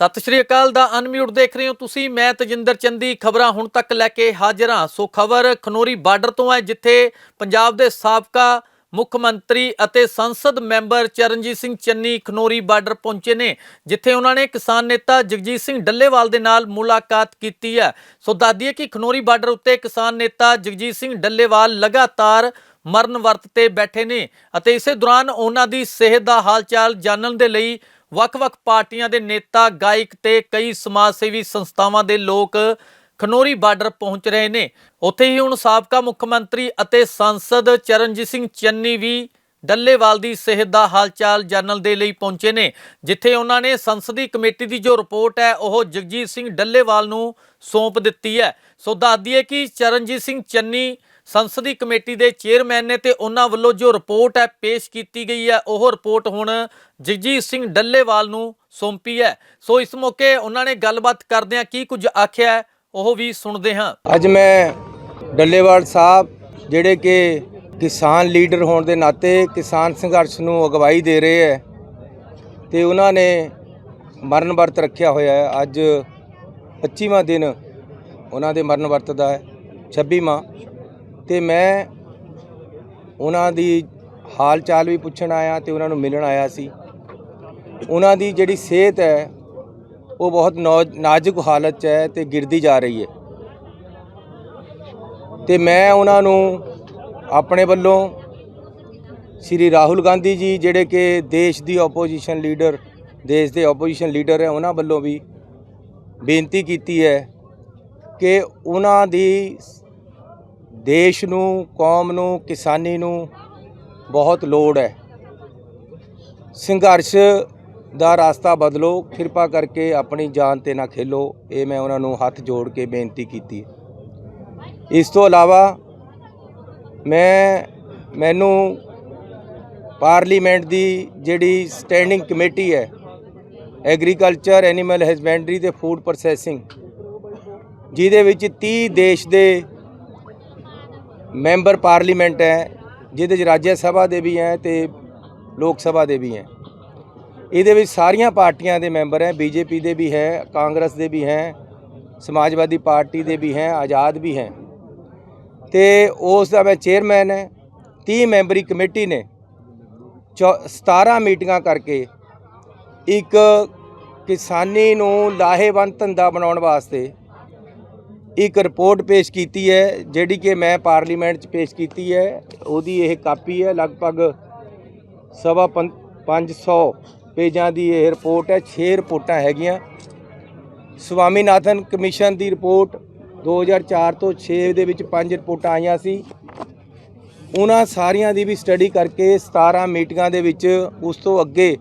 ਸਤਿ ਸ਼੍ਰੀ ਅਕਾਲ ਦਾ ਅਨਮਿਊਟ ਦੇਖ ਰਹੇ ਹੋ ਤੁਸੀਂ। ਮੈਂ ਤਜਿੰਦਰ ਚੰਦੀ। ਖਬਰਾਂ ਹੁਣ ਤੱਕ ਲੈ ਕੇ ਹਾਜ਼ਰ ਹਾਂ। ਸੋ ਖਬਰ ਖਨੋਰੀ ਬਾਰਡਰ ਤੋਂ ਹੈ, ਜਿੱਥੇ ਪੰਜਾਬ ਦੇ ਸਾਬਕਾ ਮੁੱਖ ਮੰਤਰੀ ਅਤੇ ਸੰਸਦ ਮੈਂਬਰ ਚਰਨਜੀਤ ਸਿੰਘ ਚੰਨੀ ਖਨੋਰੀ ਬਾਰਡਰ ਪਹੁੰਚੇ ਨੇ, ਜਿੱਥੇ ਉਹਨਾਂ ਨੇ ਕਿਸਾਨ ਨੇਤਾ ਜਗਜੀਤ ਸਿੰਘ ਡੱਲੇਵਾਲ ਦੇ ਨਾਲ ਮੁਲਾਕਾਤ ਕੀਤੀ ਹੈ। ਸੋ ਦੱਸਦੀਏ ਕਿ ਖਨੋਰੀ ਬਾਰਡਰ ਉੱਤੇ ਕਿਸਾਨ ਨੇਤਾ ਜਗਜੀਤ ਸਿੰਘ ਡੱਲੇਵਾਲ ਲਗਾਤਾਰ ਮਰਨ ਵਰਤ ਤੇ ਬੈਠੇ ਨੇ ਅਤੇ ਇਸੇ ਦੌਰਾਨ ਉਹਨਾਂ ਦੀ ਸਿਹਤ ਦਾ ਹਾਲਚਾਲ ਜਾਣਨ ਦੇ ਲਈ ਵੱਖ-ਵੱਖ ਪਾਰਟੀਆਂ ਦੇ ਨੇਤਾ, ਗਾਇਕ ਤੇ ਕਈ ਸਮਾਜ ਸੇਵੀ ਸੰਸਥਾਵਾਂ ਦੇ ਲੋਕ ਖਨੋਰੀ ਬਾਰਡਰ ਪਹੁੰਚ ਰਹੇ ਨੇ। ਉੱਥੇ ਹੀ ਹੁਣ ਸਾਬਕਾ ਮੁੱਖ ਮੰਤਰੀ ਅਤੇ ਸੰਸਦ ਚਰਨਜੀਤ ਸਿੰਘ ਚੰਨੀ ਵੀ ਡੱਲੇਵਾਲ ਦੀ ਸਿਹਤ ਦਾ ਹਾਲਚਾਲ ਜਾਣਨ ਦੇ ਲਈ ਪਹੁੰਚੇ ਨੇ, ਜਿੱਥੇ ਉਹਨਾਂ ਨੇ ਸੰਸਦੀ ਕਮੇਟੀ ਦੀ ਜੋ ਰਿਪੋਰਟ ਹੈ, ਉਹ ਜਗਜੀਤ ਸਿੰਘ ਡੱਲੇਵਾਲ ਨੂੰ ਸੌਂਪ ਦਿੱਤੀ ਹੈ। ਸੋ ਦੱਸ ਦਈਏ ਕਿ ਚਰਨਜੀਤ ਸਿੰਘ ਚੰਨੀ ਸੰਸਦੀ ਕਮੇਟੀ ਦੇ ਚੇਅਰਮੈਨ ਨੇ ਤੇ ਉਹਨਾਂ ਵੱਲੋਂ ਜੋ ਰਿਪੋਰਟ ਹੈ ਪੇਸ਼ ਕੀਤੀ ਗਈ ਹੈ, ਉਹ ਰਿਪੋਰਟ ਹੁਣ ਜਗਜੀਤ ਸਿੰਘ ਡੱਲੇਵਾਲ ਨੂੰ ਸੌਂਪੀ ਹੈ। ਸੋ ਇਸ ਮੌਕੇ ਉਹਨਾਂ ਨੇ ਗੱਲਬਾਤ ਕਰਦਿਆਂ ਕੀ ਕੁਝ ਆਖਿਆ ਉਹ ਵੀ ਸੁਣਦੇ ਹਾਂ। ਅੱਜ ਮੈਂ ਡੱਲੇਵਾਲ ਸਾਹਿਬ, ਜਿਹੜੇ ਕਿ ਕਿਸਾਨ ਲੀਡਰ ਹੋਣ ਦੇ ਨਾਤੇ ਕਿਸਾਨ ਸੰਘਰਸ਼ ਨੂੰ ਅਗਵਾਈ ਦੇ ਰਹੇ ਹੈ, ਤੇ ਉਹਨਾਂ ਨੇ ਮਰਨ ਵਰਤ ਰੱਖਿਆ ਹੋਇਆ ਹੈ। ਅੱਜ 25ਵਾਂ ਦਿਨ ਉਹਨਾਂ ਦੇ ਮਰਨ ਵਰਤ ਦਾ ਹੈ 26ਵਾਂ ਤੇ ਮੈਂ ਉਹਨਾਂ ਦੀ ਹਾਲ ਚਾਲ ਵੀ ਪੁੱਛਣ ਆਇਆ ਤੇ ਉਹਨਾਂ ਨੂੰ ਮਿਲਣ ਆਇਆ ਸੀ। ਉਹਨਾਂ ਦੀ ਜਿਹੜੀ ਸਿਹਤ ਹੈ, ਉਹ ਬਹੁਤ ਨੌ- ਨਾਜ਼ੁਕ ਹਾਲਤ 'ਚ ਹੈ ਤੇ ਗਿਰਦੀ ਜਾ ਰਹੀ ਹੈ। ਤੇ ਮੈਂ ਉਹਨਾਂ ਨੂੰ ਆਪਣੇ ਵੱਲੋਂ ਸ਼੍ਰੀ ਰਾਹੁਲ ਗਾਂਧੀ ਜੀ ਜਿਹੜੇ ਕਿ ਦੇਸ਼ ਦੀ ਆਪੋਜੀਸ਼ਨ ਲੀਡਰ ਦੇਸ਼ ਦੇ ਆਪੋਜੀਸ਼ਨ ਲੀਡਰ ਹੈ, ਉਹਨਾਂ ਵੱਲੋਂ ਵੀ ਬੇਨਤੀ ਕੀਤੀ ਹੈ ਕਿ ਉਹਨਾਂ ਦੀ ਦੇਸ਼ ਨੂੰ, ਕੌਮ ਨੂੰ, ਕਿਸਾਨੀ ਨੂੰ ਬਹੁਤ ਲੋੜ ਹੈ। ਸੰਘਰਸ਼ ਦਾ ਰਾਸਤਾ ਬਦਲੋ, ਕਿਰਪਾ ਕਰਕੇ ਆਪਣੀ ਜਾਨ ਤੇ ਨਾ ਖੇਲੋ, ਇਹ ਮੈਂ ਉਹਨਾਂ ਨੂੰ ਹੱਥ ਜੋੜ ਕੇ ਬੇਨਤੀ ਕੀਤੀ। ਇਸ ਤੋਂ ਇਲਾਵਾ ਮੈਂ, ਮੈਨੂੰ ਪਾਰਲੀਮੈਂਟ ਦੀ ਜਿਹੜੀ ਸਟੈਂਡਿੰਗ ਕਮੇਟੀ ਹੈ, ਐਗਰੀਕਲਚਰ ਐਨੀਮਲ ਹਸਬੈਂਡਰੀ ਤੇ ਫੂਡ ਪ੍ਰੋਸੈਸਿੰਗ, ਜਿਹਦੇ ਵਿੱਚ 30 ਦੇਸ਼ ਦੇ ਮੈਂਬਰ ਪਾਰਲੀਮੈਂਟ ਹੈ, ਜਿਹਦੇ 'ਚ ਰਾਜ ਸਭਾ ਦੇ ਵੀ ਹੈ ਤੇ ਲੋਕ ਸਭਾ ਦੇ ਵੀ ਹੈ। ਇਹਦੇ ਵਿੱਚ ਸਾਰੀਆਂ ਪਾਰਟੀਆਂ ਦੇ ਮੈਂਬਰ ਹੈ, ਬੀਜੇਪੀ ਦੇ ਵੀ ਹੈ, ਕਾਂਗਰਸ ਦੇ ਵੀ ਹੈ, ਸਮਾਜਵਾਦੀ ਪਾਰਟੀ ਦੇ ਵੀ ਹੈ, ਆਜ਼ਾਦ ਵੀ ਹੈ। ਤੇ ਉਸ ਦਾ ਮੈਂ ਚੇਅਰਮੈਨ ਹੈ 30 ਮੈਂਬਰੀ ਕਮੇਟੀ ਨੇ, ਚੌ- 17 ਮੀਟਿੰਗਾਂ ਕਰਕੇ ਇੱਕ ਕਿਸਾਨੀ ਨੂੰ ਲਾਹੇਵੰਦ ਧੰਦਾ ਬਣਾਉਣ ਵਾਸਤੇ ਇੱਕ ਰਿਪੋਰਟ ਪੇਸ਼ ਕੀਤੀ ਹੈ, ਜਿਹੜੀ ਕਿ ਮੈਂ ਪਾਰਲੀਮੈਂਟ 'ਚ ਪੇਸ਼ ਕੀਤੀ ਹੈ। ਉਹਦੀ ਇਹ ਕਾਪੀ ਹੈ, ਲਗਭਗ ਸਵਾ ਪੰ- 500 ਪੇਜਾਂ ਦੀ ਇਹ ਰਿਪੋਰਟ ਹੈ 6 ਰਿਪੋਰਟਾਂ ਹੈਗੀਆਂ। ਸਵਾਮੀਨਾਥਨ ਕਮਿਸ਼ਨ ਦੀ ਰਿਪੋਰਟ 2004 ਤੋਂ 6 ਦੇ ਵਿੱਚ ਪੰਜ ਰਿਪੋਰਟਾਂ ਆਈਆਂ ਸੀ। ਉਹਨਾਂ ਸਾਰੀਆਂ ਦੀ ਵੀ ਸਟੱਡੀ ਕਰਕੇ 17 ਮੀਟਿੰਗਾਂ ਦੇ ਵਿੱਚ ਉਸ ਤੋਂ ਅੱਗੇ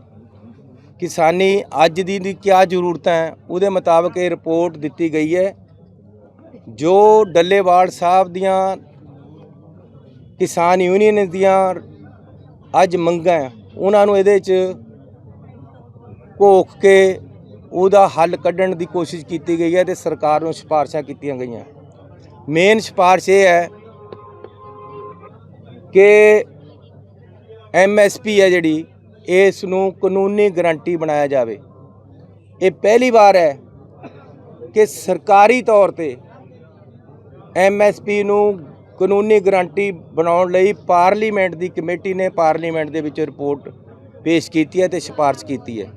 ਕਿਸਾਨੀ ਅੱਜ ਦੀ ਦੀ ਕੀ ਜ਼ਰੂਰਤਾਂ ਹੈ, ਉਹਦੇ ਮੁਤਾਬਕ ਇਹ ਰਿਪੋਰਟ ਦਿੱਤੀ ਗਈ ਹੈ। ਜੋ ਡੱਲੇਵਾਲ ਸਾਹਿਬ ਦੀਆਂ ਕਿਸਾਨ ਯੂਨੀਅਨ ਦੀਆਂ ਅੱਜ ਮੰਗਾਂ ਹੈ, ਉਹਨਾਂ ਨੂੰ ਇਹਦੇ 'ਚ ਘੋਖ ਕੇ ਉਹਦਾ ਹੱਲ ਕੱਢਣ ਦੀ ਕੋਸ਼ਿਸ਼ ਕੀਤੀ ਗਈ ਹੈ ਤੇ ਸਰਕਾਰ ਨੂੰ ਸਿਫਾਰਸ਼ਾਂ ਕੀਤੀਆਂ ਗਈਆਂ। ਮੇਨ ਸਿਫਾਰਸ਼ ਇਹ ਹੈ ਕਿ ਐਮਐਸਪੀ ਹੈ ਜਿਹੜੀ ਇਸ ਨੂੰ ਕਾਨੂੰਨੀ ਗਰੰਟੀ ਬਣਾਇਆ ਜਾਵੇ। ਇਹ ਪਹਿਲੀ ਵਾਰ ਹੈ ਕਿ ਸਰਕਾਰੀ ਤੌਰ ਤੇ ਐਮਐਸਪੀ ਨੂੰ ਕਾਨੂੰਨੀ ਗਰੰਟੀ ਬਣਾਉਣ ਲਈ ਪਾਰਲੀਮੈਂਟ ਦੀ ਕਮੇਟੀ ਨੇ ਪਾਰਲੀਮੈਂਟ ਦੇ ਵਿੱਚ ਰਿਪੋਰਟ ਪੇਸ਼ ਕੀਤੀ ਹੈ ਤੇ ਸਿਫਾਰਿਸ਼ ਕੀਤੀ ਹੈ।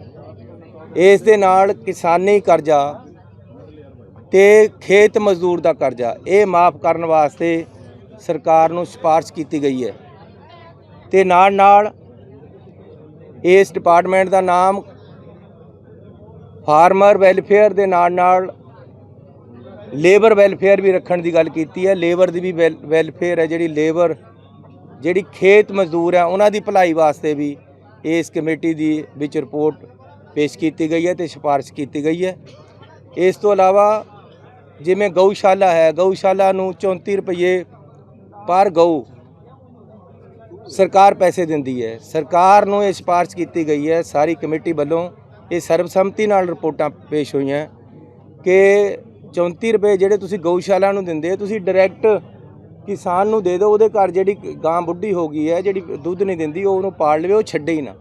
ਇਸ ਦੇ ਨਾਲ ਕਿਸਾਨੀ ਕਰਜ਼ਾ ਤੇ ਖੇਤ ਮਜ਼ਦੂਰ ਦਾ ਕਰਜ਼ਾ, ਇਹ ਮਾਫ ਕਰਨ ਵਾਸਤੇ ਸਰਕਾਰ ਨੂੰ ਸਿਫਾਰਿਸ਼ ਕੀਤੀ ਗਈ ਹੈ। ਤੇ ਨਾਲ ਨਾਲ ਇਸ ਡਿਪਾਰਟਮੈਂਟ ਦਾ ਨਾਮ ਫਾਰਮਰ ਵੈਲਫੇਅਰ ਦੇ ਨਾਲ ਨਾਲ ਲੇਬਰ ਵੈਲਫੇਅਰ ਵੀ ਰੱਖਣ ਦੀ ਗੱਲ ਕੀਤੀ ਹੈ। ਲੇਬਰ ਦੀ ਵੀ ਵੈਲ- ਵੈਲਫੇਅਰ ਹੈ ਜਿਹੜੀ ਲੇਬਰ, ਜਿਹੜੀ ਖੇਤ ਮਜ਼ਦੂਰ ਹੈ, ਉਹਨਾਂ ਦੀ ਭਲਾਈ ਵਾਸਤੇ ਵੀ ਇਸ ਕਮੇਟੀ ਦੀ ਵਿੱਚ ਰਿਪੋਰਟ ਪੇਸ਼ ਕੀਤੀ ਗਈ ਹੈ ਤੇ ਸਿਫਾਰਿਸ਼ ਕੀਤੀ ਗਈ ਹੈ। ਇਸ ਤੋਂ ਇਲਾਵਾ ਜਿਵੇਂ ਗਊਸ਼ਾਲਾ ਹੈ, ਗਊਸ਼ਾਲਾ ਨੂੰ 34 ਰੁਪਏ ਪਰ ਗਊ ਸਰਕਾਰ ਪੈਸੇ ਦਿੰਦੀ ਹੈ। ਸਰਕਾਰ ਨੂੰ ਇਹ ਸਿਫਾਰਿਸ਼ ਕੀਤੀ ਗਈ ਹੈ, ਸਾਰੀ ਕਮੇਟੀ ਵੱਲੋਂ ਇਹ ਸਰਬਸੰਮਤੀ ਨਾਲ ਰਿਪੋਰਟਾਂ ਪੇਸ਼ ਹੋਈਆਂ ਕਿ 34 ਰੁਪਏ ਜਿਹੜੇ ਤੁਸੀਂ ਗਊਸ਼ਾਲਾ ਨੂੰ ਦਿੰਦੇ ਹੋ ਤੁਸੀਂ ਡਾਇਰੈਕਟ ਕਿਸਾਨ ਨੂੰ ਦੇ ਦਿਓ, ਉਹਦੇ ਘਰ ਜਿਹੜੀ ਗਾਂ ਬੁੱਢੀ ਹੋ ਗਈ ਹੈ, ਜਿਹੜੀ ਦੁੱਧ ਨਹੀਂ ਦਿੰਦੀ, ਉਹ ਉਹਨੂੰ ਪਾਲ ਲਵੇ, ਉਹ ਛੱਡੇ ਹੀ ਨਾ।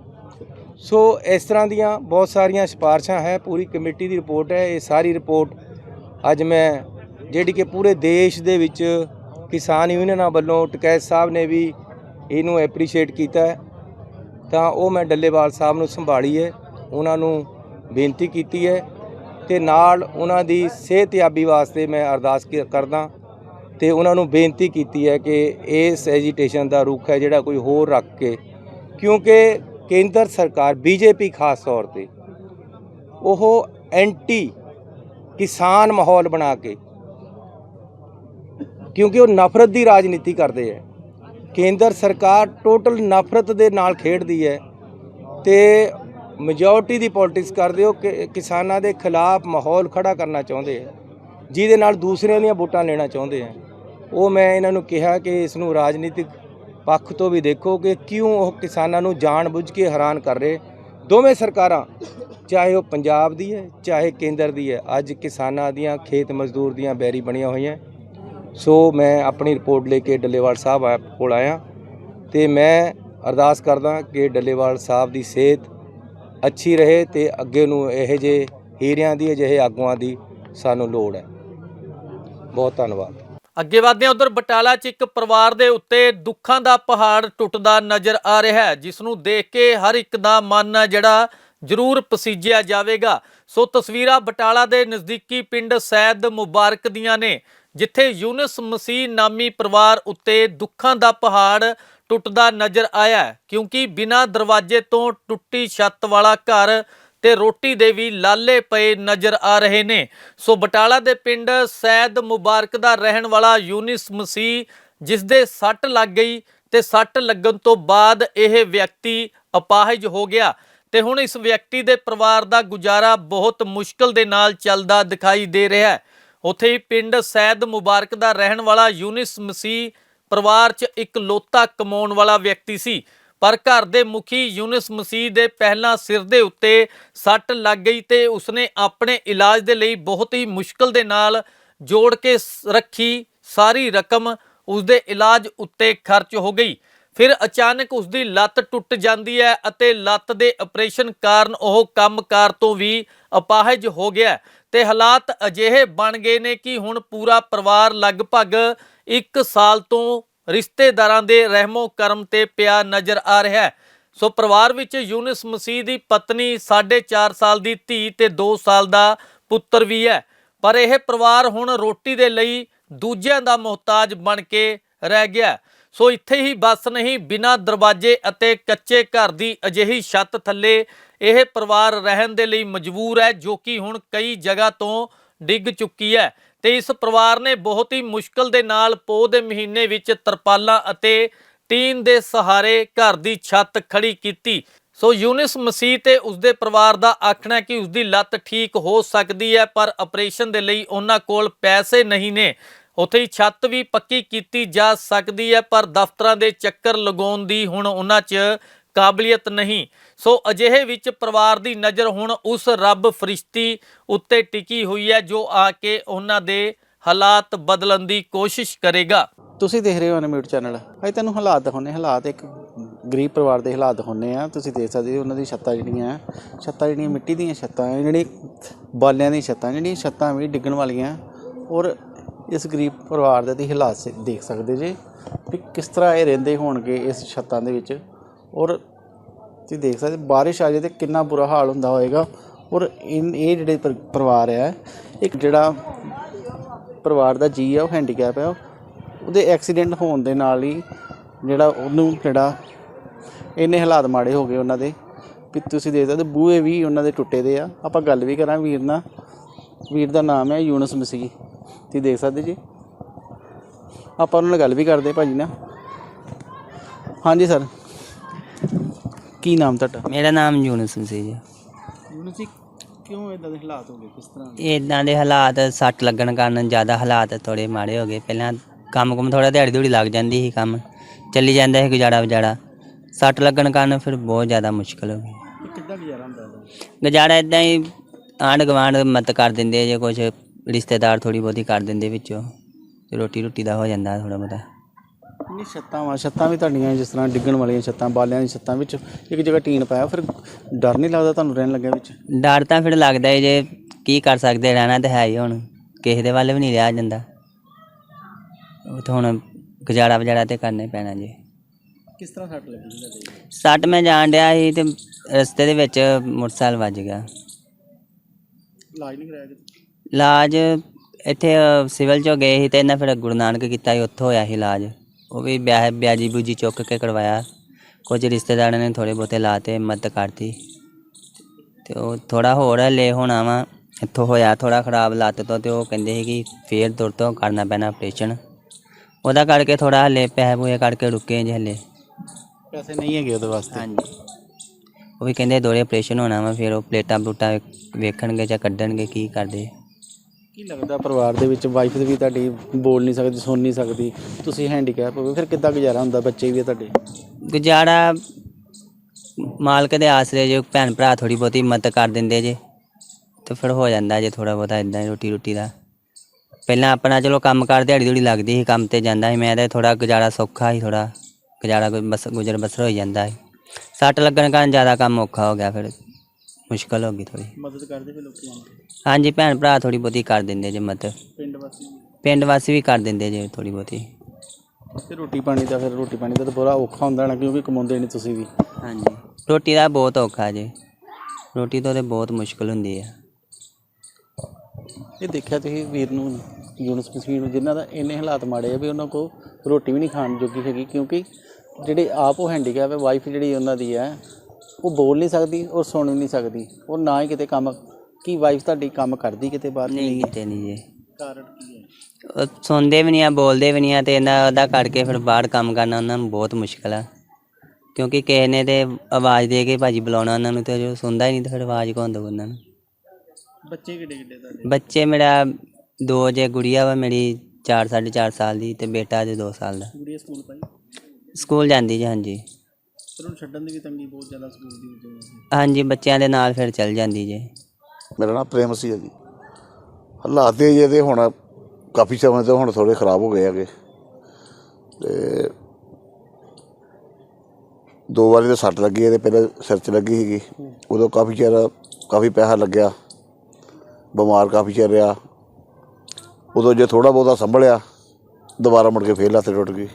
ਸੋ ਇਸ ਤਰ੍ਹਾਂ ਦੀਆਂ ਬਹੁਤ ਸਾਰੀਆਂ ਸਿਫਾਰਸ਼ਾਂ ਹੈ, ਪੂਰੀ ਕਮੇਟੀ ਦੀ ਰਿਪੋਰਟ ਹੈ, ਇਹ ਸਾਰੀ ਰਿਪੋਰਟ ਅੱਜ ਮੈਂ ਜਿਹੜੀ ਕਿ ਪੂਰੇ ਦੇਸ਼ ਦੇ ਵਿੱਚ ਕਿਸਾਨ ਯੂਨੀਅਨਾਂ ਵੱਲੋਂ ਟਕੈਤ ਸਾਹਿਬ ਨੇ ਵੀ ਇਹਨੂੰ ਐਪਰੀਸ਼ੀਏਟ ਕੀਤਾ ਹੈ, ਤਾਂ ਉਹ ਮੈਂ ਡੱਲੇਵਾਲ ਸਾਹਿਬ ਨੂੰ ਸੰਭਾਲੀ ਹੈ, ਉਹਨਾਂ ਨੂੰ ਬੇਨਤੀ ਕੀਤੀ ਹੈ। ਤੇ ਨਾਲ ਉਹਨਾਂ ਦੀ ਸਿਹਤਯਾਬੀ ਵਾਸਤੇ ਮੈਂ ਅਰਦਾਸ ਕਰਦਾ ਤੇ ਉਹਨਾਂ ਨੂੰ ਬੇਨਤੀ ਕੀਤੀ ਹੈ ਕਿ ਇਸ ਐਜੀਟੇਸ਼ਨ ਦਾ ਰੁਖ ਹੈ ਜਿਹੜਾ ਕੋਈ ਹੋਰ ਰੱਖ ਕੇ, ਕਿਉਂਕਿ ਕੇਂਦਰ ਸਰਕਾਰ, ਬੀਜੇਪੀ ਖਾਸ ਤੌਰ ਤੇ, ਉਹ ਐਂਟੀ ਕਿਸਾਨ ਮਾਹੌਲ ਬਣਾ ਕੇ, ਕਿਉਂਕਿ ਉਹ ਨਫ਼ਰਤ ਦੀ ਰਾਜਨੀਤੀ ਕਰਦੇ ਹੈ। ਕੇਂਦਰ ਸਰਕਾਰ ਟੋਟਲ ਨਫ਼ਰਤ ਦੇ ਨਾਲ ਖੇਡਦੀ ਹੈ ਤੇ ਮੈਜੋਰਟੀ ਦੀ ਪੋਲਿਟਿਕਸ ਕਰਦੇ ਹੋ ਕਿ ਕਿਸਾਨਾਂ ਦੇ ਖਿਲਾਫ ਮਾਹੌਲ ਖੜਾ ਕਰਨਾ ਚਾਹੁੰਦੇ ਹੈ ਜਿਹਦੇ ਨਾਲ ਦੂਸਰਿਆਂ ਦੀਆਂ ਵੋਟਾਂ ਲੈਣਾ ਚਾਹੁੰਦੇ ਹੈ ਉਹ ਮੈਂ ਇਹਨਾਂ ਨੂੰ ਕਿਹਾ ਕਿ ਇਸ ਨੂੰ ਰਾਜਨੀਤਿਕ ਪੱਖ ਤੋਂ ਵੀ ਦੇਖੋ ਕਿ ਕਿਉਂ ਉਹ ਕਿਸਾਨਾਂ ਨੂੰ ਜਾਣਬੁੱਝ ਕੇ ਹੈਰਾਨ ਕਰ ਰਹੇ। ਦੋਵੇਂ ਸਰਕਾਰਾਂ, ਚਾਹੇ ਉਹ ਪੰਜਾਬ ਦੀ ਹੈ, ਚਾਹੇ ਕੇਂਦਰ ਦੀ ਹੈ, ਅੱਜ ਕਿਸਾਨਾਂ ਦੀਆਂ ਖੇਤ ਮਜ਼ਦੂਰ ਦੀਆਂ ਬੈਰੀ ਬਣੀਆਂ ਹੋਈਆਂ। ਸੋ ਮੈਂ ਆਪਣੀ ਰਿਪੋਰਟ ਲੈ ਕੇ ਡੱਲੇਵਾਲ ਸਾਹਿਬ ਆ- ਕੋਲ ਆਇਆ ਤੇ ਮੈਂ ਅਰਦਾਸ ਕਰਦਾ ਕਿ ਡੱਲੇਵਾਲ ਸਾਹਿਬ ਦੀ ਸਿਹਤ ਅੱਛੀ ਰਹੇ ਤੇ ਅੱਗੇ ਨੂੰ ਇਹੋ ਜਿਹੇ ਹੀਰਿਆਂ ਦੀ, ਅਜਿਹੇ ਆਗੂਆਂ ਦੀ ਸਾਨੂੰ ਲੋੜ ਹੈ। ਬਹੁਤ ਧੰਨਵਾਦ। ਅੱਗੇ ਵਧਦੇ ਹਾਂ ਉਧਰ ਬਟਾਲਾ 'ਚ ਇੱਕ ਪਰਿਵਾਰ ਦੇ ਉੱਤੇ ਦੁੱਖਾਂ ਦਾ ਪਹਾੜ ਟੁੱਟਦਾ ਨਜ਼ਰ ਆ ਰਿਹਾ ਹੈ, ਜਿਸ ਨੂੰ ਦੇਖ ਕੇ ਹਰ ਇੱਕ ਦਾ ਮਨ ਜਿਹੜਾ ਜ਼ਰੂਰ ਪਸੀਜਿਆ ਜਾਵੇਗਾ। ਸੋ ਤਸਵੀਰਾਂ ਬਟਾਲਾ ਦੇ ਨਜ਼ਦੀਕੀ ਪਿੰਡ ਸੈਦ ਮੁਬਾਰਕ ਦੀਆਂ ਨੇ, ਜਿੱਥੇ ਯੂਨਸ ਮਸੀਹ ਨਾਮੀ ਪਰਿਵਾਰ ਉੱਤੇ ਦੁੱਖਾਂ ਦਾ ਪਹਾੜ ਟੁੱਟਦਾ ਨਜ਼ਰ ਆਇਆ ਕਿਉਂਕਿ ਬਿਨਾਂ ਦਰਵਾਜ਼ੇ ਤੋਂ ਟੁੱਟੀ ਛੱਤ ਵਾਲਾ ਘਰ ਤੇ ਰੋਟੀ ਦੇ ਵੀ ਲਾਲੇ ਪਏ ਨਜ਼ਰ ਆ ਰਹੇ ਨੇ। ਸੋ ਬਟਾਲਾ ਦੇ ਪਿੰਡ ਸੈਦ ਮੁਬਾਰਕ ਦਾ ਰਹਿਣ ਵਾਲਾ ਯੂਨਿਸ ਮਸੀਹ ਜਿਸ ਦੇ ਸੱਟ ਲੱਗ ਗਈ ਤੇ ਸੱਟ ਲੱਗਣ ਤੋਂ ਬਾਅਦ ਇਹ ਵਿਅਕਤੀ ਅਪਾਹਜ ਹੋ ਗਿਆ ਤੇ ਹੁਣ ਇਸ ਵਿਅਕਤੀ ਦੇ ਪਰਿਵਾਰ ਦਾ ਗੁਜ਼ਾਰਾ ਬਹੁਤ ਮੁਸ਼ਕਲ ਦੇ ਨਾਲ ਚੱਲਦਾ ਦਿਖਾਈ ਦੇ ਰਿਹਾ ਹੈ। ਉੱਥੇ ਹੀ ਪਿੰਡ ਸੈਦ ਮੁਬਾਰਕ ਦਾ ਰਹਿਣ ਵਾਲਾ ਯੂਨਿਸ ਮਸੀਹ ਪਰਿਵਾਰ 'ਚ ਇੱਕ ਲੋਤਾ ਕਮਾਉਣ ਵਾਲਾ ਵਿਅਕਤੀ ਸੀ, ਪਰ ਘਰ ਦੇ ਮੁਖੀ ਯੂਨਿਸ ਮਸੀਹ ਦੇ ਪਹਿਲਾਂ ਸਿਰ ਦੇ ਉੱਤੇ ਸੱਟ ਲੱਗ ਗਈ ਤੇ ਉਸਨੇ ਆਪਣੇ ਇਲਾਜ ਦੇ ਲਈ ਬਹੁਤ ਹੀ ਮੁਸ਼ਕਲ ਦੇ ਨਾਲ ਜੋੜ ਕੇ ਸ- ਰੱਖੀ, ਸਾਰੀ ਰਕਮ ਉਸਦੇ ਇਲਾਜ ਉੱਤੇ ਖਰਚ ਹੋ ਗਈ। ਫਿਰ ਅਚਾਨਕ ਉਸਦੀ ਲੱਤ ਟੁੱਟ ਜਾਂਦੀ ਹੈ ਅਤੇ ਲੱਤ ਦੇ ਆਪਰੇਸ਼ਨ ਕਾਰਨ ਉਹ ਕੰਮਕਾਰ ਤੋਂ ਵੀ ਅਪਾਹਜ ਹੋ ਗਿਆ ਤੇ ਹਾਲਾਤ ਅਜਿਹੇ ਬਣ ਗਏ ਨੇ ਕਿ ਹੁਣ ਪੂਰਾ ਪਰਿਵਾਰ ਲਗਭਗ 1 ਸਾਲ ਤੋਂ ਰਿਸ਼ਤੇਦਾਰਾਂ ਦੇ ਰਹਿਮੋ ਕਰਮ ਤੇ ਪਿਆ ਨਜ਼ਰ ਆ ਰਿਹਾ ਹੈ। ਸੋ ਪਰਿਵਾਰ ਵਿੱਚ ਯੂਨਿਸ ਮਸੀਹ ਦੀ ਪਤਨੀ 4.5 ਸਾਲ ਦੀ ਧੀ ਤੇ 2 ਸਾਲ ਦਾ ਪੁੱਤਰ ਵੀ ਹੈ। ਪਰ ਇਹ ਪਰਿਵਾਰ ਹੁਣ ਰੋਟੀ ਦੇ ਲਈ ਦੂਜਿਆਂ ਦਾ ਮੁਹਤਾਜ ਬਣ ਕੇ ਰਹਿ ਗਿਆ ਸੋ ਇੱਥੇ ਹੀ ਬਸ ਨਹੀਂ, ਬਿਨਾਂ ਦਰਵਾਜ਼ੇ ਅਤੇ ਕੱਚੇ ਘਰ ਦੀ ਅਜਿਹੀ ਛੱਤ ਥੱਲੇ ਇਹ ਪਰਿਵਾਰ ਰਹਿਣ ਦੇ ਲਈ ਮਜਬੂਰ ਹੈ, ਜੋ ਕਿ ਹੁਣ ਕਈ ਜਗ੍ਹਾ ਤੋਂ ਡਿੱਗ ਚੁੱਕੀ ਹੈ। ਤੇ ਇਸ ਪਰਿਵਾਰ ਨੇ ਬਹੁਤ ਹੀ ਮੁਸ਼ਕਲ ਦੇ ਨਾਲ ਪੋ ਦੇ ਮਹੀਨੇ ਵਿੱਚ ਤਰਪਾਲਾਂ ਅਤੇ ਟੀਨ ਦੇ ਸਹਾਰੇ ਘਰ ਦੀ ਛੱਤ ਖੜੀ ਕੀਤੀ। ਸੋ ਯੂਨਿਸ ਮਸੀਹ ਤੇ ਉਸਦੇ ਪਰਿਵਾਰ ਦਾ ਆਖਣਾ ਹੈ ਕਿ ਉਸਦੀ ਲੱਤ ਠੀਕ ਹੋ ਸਕਦੀ ਹੈ, ਪਰ ਆਪਰੇਸ਼ਨ ਦੇ ਲਈ ਉਹਨਾਂ ਕੋਲ ਪੈਸੇ ਨਹੀਂ ਨੇ। ਉੱਥੇ ਹੀ ਛੱਤ ਵੀ ਪੱਕੀ ਕੀਤੀ ਜਾ ਸਕਦੀ ਹੈ, ਪਰ ਦਫ਼ਤਰਾਂ ਦੇ ਚੱਕਰ ਲਗਾਉਣ ਦੀ ਹੁਣ ਉਹਨਾਂ 'ਚ ਕਾਬਲੀਅਤ ਨਹੀਂ। ਸੋ ਅਜਿਹੇ ਵਿੱਚ ਪਰਿਵਾਰ ਦੀ ਨਜ਼ਰ ਹੁਣ ਉਸ ਰੱਬ ਫਰਿਸ਼ਤੀ ਉੱਤੇ ਟਿਕੀ ਹੋਈ ਹੈ, ਜੋ ਆ ਕੇ ਉਹਨਾਂ ਦੇ ਹਾਲਾਤ ਬਦਲਣ ਦੀ ਕੋਸ਼ਿਸ਼ ਕਰੇਗਾ। ਤੁਸੀਂ ਦੇਖ ਰਹੇ ਹੋ ਅਨਮਿਊਟ ਚੈਨਲ ਅਸੀਂ ਤੁਹਾਨੂੰ ਹਾਲਾਤ ਦਿਖਾਉਂਦੇ ਹਾਲਾਤ ਇੱਕ ਗਰੀਬ ਪਰਿਵਾਰ ਦੇ ਹਾਲਾਤ ਦਿਖਾਉਂਦੇ ਆ ਤੁਸੀਂ ਦੇਖ ਸਕਦੇ ਹੋ ਉਹਨਾਂ ਦੀ ਛੱਤਾਂ ਜਿਹੜੀਆਂ ਛੱਤਾਂ ਜਿਹੜੀਆਂ ਮਿੱਟੀ ਦੀਆਂ ਛੱਤਾਂ ਜਿਹੜੀ ਬਾਲਿਆਂ ਦੀਆਂ ਛੱਤਾਂ, ਜਿਹੜੀਆਂ ਛੱਤਾਂ ਵੀ ਡਿੱਗਣ ਵਾਲੀਆਂ। ਔਰ ਇਸ ਗਰੀਬ ਪਰਿਵਾਰ ਦੇ ਤੁਸੀਂ ਹਾਲਾਤ ਸ- ਦੇਖ ਸਕਦੇ ਜੇ ਵੀ ਕਿਸ ਤਰ੍ਹਾਂ ਇਹ ਰਹਿੰਦੇ ਹੋਣਗੇ ਇਸ ਛੱਤਾਂ ਦੇ ਵਿੱਚ। ਔਰ ਤੁਸੀਂ ਦੇਖ ਸਕਦੇ ਬਾਰਿਸ਼ ਆ ਜਾਏ ਤੇ ਕਿੰਨਾ ਬੁਰਾ ਹਾਲ ਹੁੰਦਾ ਹੋਏਗਾ। ਔਰ ਇਨ- ਇਹ ਜਿਹੜੇ ਪਰ- ਪਰਿਵਾਰ ਹੈ ਇੱਕ ਜਿਹੜਾ ਪਰਿਵਾਰ ਦਾ ਜੀ ਆ, ਉਹ ਹੈਂਡੀਕੈਪ ਆ। ਉਹਦੇ ਐਕਸੀਡੈਂਟ ਹੋਣ ਦੇ ਨਾਲ ਹੀ ਜਿਹੜਾ ਉਹਨੂੰ ਜਿਹੜਾ ਇੰਨੇ ਹਾਲਾਤ ਮਾੜੇ ਹੋ ਗਏ ਉਹਨਾਂ ਦੇ। ਵੀ ਤੁਸੀਂ ਦੇਖ ਸਕਦੇ ਬੂਹੇ ਵੀ ਉਹਨਾਂ ਦੇ ਟੁੱਟੇ ਦੇ ਆ। ਆਪਾਂ ਗੱਲ ਵੀ ਕਰਾਂ ਵੀਰ ਨਾਲ। ਵੀਰ ਦਾ ਨਾਮ ਹੈ ਯੂਨਸ ਮਸੀਹ। ਤੁਸੀਂ ਦੇਖ ਸਕਦੇ ਜੀ। ਆਪਾਂ ਉਹਨਾਂ ਨਾਲ ਗੱਲ ਵੀ ਕਰਦੇ ਭਾਜੀ ਨਾਲ। ਹਾਂਜੀ ਸਰ ਕੀ ਨਾਮ ਤੁਹਾਡਾ? ਮੇਰਾ ਨਾਮ ਯੂਨਸ ਮਸੀਹ ਜੀ। ਯੂਨਸ ਜੀ ਕਿਉਂ ਇਦਾਂ ਦੇ ਹਾਲਾਤ ਹੋ ਗਏ? ਕਿਸ ਤਰ੍ਹਾਂ ਇਦਾਂ ਦੇ ਹਾਲਾਤ ਸੱਟ ਲੱਗਣ ਕਾਰਨ ਜ਼ਿਆਦਾ ਹਾਲਾਤ ਥੋੜੇ ਮਾੜੇ ਹੋ ਗਏ। ਪਹਿਲਾਂ ਕੰਮ ਕੁਮ ਥੋੜਾ ਦਿਹਾੜੀ ਦਿਹੜੀ ਲੱਗ ਜਾਂਦੀ ਸੀ ਕੰਮ। ਚੱਲੀ ਜਾਂਦਾ ਸੀ ਗੁਜ਼ਾਰਾ ਵਜਾੜਾ ਸੱਟ ਲੱਗਣ ਕਾਰਨ ਫਿਰ ਬਹੁਤ ਜ਼ਿਆਦਾ ਮੁਸ਼ਕਲ ਹੋ ਗਈ। ਕਿੱਦਾਂ ਗੁਜ਼ਾਰਾ ਹੁੰਦਾ ਗੁਜ਼ਾਰਾ ਇਦਾਂ ਹੀ ਆਂਢ ਗੁਆਂਢ ਮਦਦ ਕਰ ਦਿੰਦੇ ਜੇ ਕੁਝ ਰਿਸ਼ਤੇਦਾਰ ਥੋੜੀ ਬਹੁਤੀ ਕਰ ਦਿੰਦੇ ਵਿੱਚੋਂ। ਤੇ ਰੋਟੀ ਰੋਟੀ ਦਾ ਹੋ ਜਾਂਦਾ ਥੋੜਾ ਬਹੁਤਾ। ਨਹੀਂ ਛੱਤਾਂ ਵਾ ਛੱਤਾਂ ਵੀ ਤੁਹਾਡੀਆਂ ਜਿਸ ਤਰ੍ਹਾਂ ਡਿੱਗਣ ਵਾਲੀਆਂ ਛੱਤਾਂ ਬਾਲਿਆਂ ਦੀ ਛੱਤਾਂ ਵਿੱਚ ਇੱਕ ਜਗ੍ਹਾ ਟੀਨ ਪਾਇਆ ਫਿਰ ਡਰ ਨਹੀਂ ਲੱਗਦਾ ਤੁਹਾਨੂੰ ਰਹਿਣ ਲੱਗਿਆ ਵਿੱਚ? ਡਰ ਤਾਂ ਫਿਰ ਲੱਗਦਾ ਜੇ ਕੀ ਕਰ ਸਕਦੇ ਰਹਿਣਾ ਤਾਂ ਹੈ ਹੀ ਹੁਣ ਕਿਸੇ ਦੇ ਵੱਲ ਵੀ ਨਹੀਂ ਰਿਹਾ ਜਾਂਦਾ। ਉਹ ਤਾਂ ਹੁਣ ਗੁਜ਼ਾਰਾ ਵਜਾਰਾ ਤੇ ਕਰਨਾ ਹੀ ਪੈਣਾ ਜੀ। ਕਿਸ ਤਰ੍ਹਾਂ ਸੱਟ ਲੱਗੀ? ਤੁਹਾਡੇ ਸੱਟ ਮੈਂ ਜਾਣ ਡਿਆ ਸੀ ਤੇ ਰਸਤੇ ਦੇ ਵਿੱਚ ਮੋਟਰਸਾਈਕਲ ਵੱਜ ਗਿਆ। ਇਲਾਜ ਨਹੀਂ ਕਰਾਇਆ ਕਿਤੇ? ਇਲਾਜ ਇੱਥੇ ਅ, ਸਿਵਲ ਚੋਂ ਗਏ ਸੀ ਤੇ ਇਹਨਾਂ ਫਿਰ ਗੁਰੂ ਨਾਨਕ ਕੀਤਾ ਸੀ ਉੱਥੋਂ ਹੋਇਆ ਸੀ ਇਲਾਜ। ਉਹ ਵੀ ਵਿਆਹ ਵਿਆਜੀ ਬੂਜੀ ਚੁੱਕ ਕੇ ਕਰਵਾਇਆ ਕੁਝ ਰਿਸ਼ਤੇਦਾਰਾਂ ਨੇ ਥੋੜੇ ਬਹੁਤੇ ਲਾਤੇ ਮਦਦ ਕਰਤੀ ਤੇ ਉਹ ਥੋੜਾ ਹੋਰ ਹਲੇ ਹੋਣਾ ਵਾ ਇੱਥੋਂ ਹੋਇਆ ਥੋੜਾ ਖਰਾਬ ਲੱਤ ਤੋਂ ਤੇ ਉਹ ਕਹਿੰਦੇ ਸੀ ਕਿ ਫੇਰ ਦੁਰ ਤੋਂ ਕਰਨਾ ਪੈਣਾ ਆਪਰੇਸ਼ਨ ਉਹਦਾ ਕਰਕੇ ਥੋੜਾ ਹਲੇ ਪੈਸੇ ਪੂਏ ਕਰਕੇ ਰੁਕੇ ਜੇ ਹਲੇ ਪੈਸੇ ਨਹੀਂ ਹੈਗੇ ਉਹਦੇ ਵਾਸਤੇ ਹਾਂਜੀ ਉਹ ਵੀ ਕਹਿੰਦੇ ਦੋਰੇ ਆਪਰੇਸ਼ਨ ਹੋਣਾ ਵਾ ਫਿਰ ਉਹ ਪਲੇਟਾਂ ਪਲੂਟਾਂ ਵੇਖਣਗੇ ਜਾਂ ਕੱਢਣਗੇ ਕੀ ਕਰਦੇ ਕੀ ਲੱਗਦਾ ਪਰਿਵਾਰ ਦੇ ਵਿੱਚ ਵਾਈਫ ਵੀ ਤੁਹਾਡੀ ਬੋਲ ਨਹੀਂ ਸਕਦੀ, ਸੁਣ ਨਹੀਂ ਸਕਦੀ? ਤੁਸੀਂ ਹੈਂਡੀਕੈਪ ਹੋ ਗਏ, ਫਿਰ ਕਿੱਦਾਂ ਗੁਜ਼ਾਰਾ ਹੁੰਦਾ ਬੱਚੇ ਵੀ ਆ ਤੁਹਾਡੇ? ਗੁਜ਼ਾਰਾ ਮਾਲਕ ਦੇ ਆਸਰੇ ਜੇ ਭੈਣ ਭਰਾ ਥੋੜੀ ਬਹੁਤੀ ਮਦਦ ਕਰ ਦਿੰਦੇ ਜੇ, ਤੇ ਫਿਰ ਹੋ ਜਾਂਦਾ ਜੇ ਥੋੜਾ ਬਹੁਤਾ ਇਦਾਂ ਰੋਟੀ ਰੋਟੀ ਦਾ। ਪਹਿਲਾਂ ਆਪਣਾ ਚਲੋ ਕੰਮ ਕਰ ਦਿਹਾੜੀ ਦੂੜੀ ਲੱਗਦੀ ਸੀ, ਕੰਮ ਤੇ ਜਾਂਦਾ ਸੀ, ਮੈਂ ਤਾਂ ਥੋੜਾ ਗੁਜ਼ਾਰਾ ਸੌਖਾ ਸੀ ਥੋੜਾ ਗੁਜ਼ਾਰਾ ਕੋਈ ਬਸ ਗੁਜ਼ਰ ਬਸਰ ਹੋ ਜਾਂਦਾ ਸੀ। ਸੱਟ ਲੱਗਣ ਕਾਰਨ ਜ਼ਿਆਦਾ ਕੰਮ ਔਖਾ ਹੋ ਗਿਆ ਫਿਰ। ਮੁਸ਼ਕਲ ਹੋ ਗਈ ਥੋੜੀ ਮਦਦ ਕਰਦੇ ਫਿਰ ਲੋਕੀ ਆਣ ਕੇ ਹਾਂਜੀ ਭੈਣ ਭਰਾ ਥੋੜੀ ਬਹੁਤੀ ਕਰ ਦਿੰਦੇ ਜੇ ਮਦਦ। ਪਿੰਡ ਵਾਸੀ ਪਿੰਡ ਵਾਸੀ ਵੀ ਕਰ ਦਿੰਦੇ ਜੇ ਥੋੜੀ ਬਹੁਤੀ। ਤੇ ਰੋਟੀ ਪਾਣੀ ਦਾ ਫਿਰ ਰੋਟੀ ਪਾਣੀ ਦਾ ਤਾਂ ਬੜਾ ਔਖਾ ਹੁੰਦਾ ਨਾ ਕਿਉਂਕਿ ਕਮਾਉਂਦੇ ਨਹੀਂ ਤੁਸੀਂ ਵੀ। ਹਾਂਜੀ। ਰੋਟੀ ਦਾ ਬਹੁਤ ਔਖਾ ਜੇ। ਰੋਟੀ ਤੋਂ ਤੇ ਬਹੁਤ ਮੁਸ਼ਕਲ ਹੁੰਦੀ ਹੈ ਇਹ ਦੇਖਿਆ ਤੁਸੀਂ ਵੀਰ ਨੂੰ ਯੂਨਸ ਮਸੀਹ ਨੂੰ ਜਿਨ੍ਹਾਂ ਦਾ ਇੰਨੇ ਹਾਲਾਤ ਮਾੜੇ ਆ ਵੀ ਉਹਨਾਂ ਕੋ ਰੋਟੀ ਵੀ ਨਹੀਂ ਖਾਣ ਜੋਗੀ ਹੈਗੀ ਕਿਉਂਕਿ ਜਿਹੜੇ ਆਪ ਉਹ ਹੈਂਡੀਕੈਪ ਹੈ ਵਾਈਫ ਜਿਹੜੀ ਉਹਨਾਂ ਦੀ ਹੈ ਉਹ ਬੋਲ ਨਹੀਂ ਸਕਦੀ ਔਰ ਸੁਣ ਵੀ ਨਹੀਂ ਸਕਦੀ ਉਹ ਨਾ ਹੀ ਕਿਤੇ ਕੰਮ ਕੀ ਵਾਈਫ ਤੁਹਾਡੀ ਕੰਮ ਕਰਦੀ ਕਿਤੇ ਬਾਹਰ ਨਹੀਂ ਕਿਤੇ ਨਹੀਂ ਜੇ। ਕਾਰਨ ਕੀ ਹੈ? ਉਹ ਸੁਣਦੇ ਵੀ ਨਹੀਂ ਆ ਬੋਲਦੇ ਵੀ ਨਹੀਂ ਆ ਤੇ ਇਹਨਾਂ ਉਹਦਾ ਕਰਕੇ ਫਿਰ ਬਾਹਰ ਕੰਮ ਕਰਨਾ ਉਹਨਾਂ ਨੂੰ ਬਹੁਤ ਮੁਸ਼ਕਲ ਆ। ਕਿਉਂਕਿ ਕਿਸੇ ਨੇ ਤੇ ਆਵਾਜ਼ ਦੇ ਕੇ ਭਾਜੀ ਬੁਲਾਉਣਾ ਉਹਨਾਂ ਨੂੰ ਤੇ ਜੋ ਸੁਣਦਾ ਹੀ ਨਹੀਂ ਤੇ ਫਿਰ ਆਵਾਜ਼ ਕੌਣ ਦਊ ਉਹਨਾਂ ਨੂੰ? ਬੱਚੇ ਕਿੱਡੇ ਕਿੱਡੇ ਤੁਹਾਡੇ? ਬੱਚੇ ਮੇਰਾ ਦੋ ਜੇ ਗੁੜੀਆ ਵਾ ਮੇਰੀ 4 4.5 ਸਾਲ ਦੀ ਤੇ ਬੇਟਾ ਜੇ 2 ਸਾਲ ਦਾ। ਗੁੜੀਆ ਸਕੂਲ ਪਾਈ? ਸਕੂਲ ਜਾਂਦੀ ਜੀ ਹਾਂਜੀ। ਫਿਰ ਉਹਨੂੰ ਛੱਡਣ ਦੀ ਵੀ ਤੰਗੀ ਬਹੁਤ ਜ਼ਿਆਦਾ ਸਕੂਲ ਦੀ ਵਜ੍ਹਾ ਨਾਲ ਹਾਂਜੀ ਬੱਚਿਆਂ ਦੇ ਨਾਲ ਫਿਰ ਚੱਲ ਜਾਂਦੀ ਜੇ। ਮੇਰਾ ਨਾਮ ਪ੍ਰੇਮ ਸੀ ਜੀ। ਹਾਲਾਤ ਤੇ ਜੇ ਤੇ ਹੁਣ ਕਾਫੀ ਸਮੇਂ ਤੋਂ ਹੁਣ ਥੋੜੇ ਖਰਾਬ ਹੋ ਗਏ ਹੈਗੇ। ਤੇ ਦੋ ਵਾਰੀ ਤਾਂ ਸੱਟ ਲੱਗੀ ਤੇ ਪਹਿਲਾਂ ਸਿਰ 'ਚ ਲੱਗੀ ਸੀਗੀ। ਉਦੋਂ ਕਾਫੀ ਚਿਰ ਕਾਫੀ ਪੈਸਾ ਲੱਗਿਆ। ਬਿਮਾਰ ਕਾਫੀ ਚਿਰ ਰਿਹਾ। ਉਦੋਂ ਜੇ ਥੋੜਾ ਬਹੁਤਾ ਸੰਭਲਿਆ ਦੁਬਾਰਾ ਮੁੜ ਕੇ ਫੇਰ ਲੱਤ ਟੁੱਟ ਗਈ।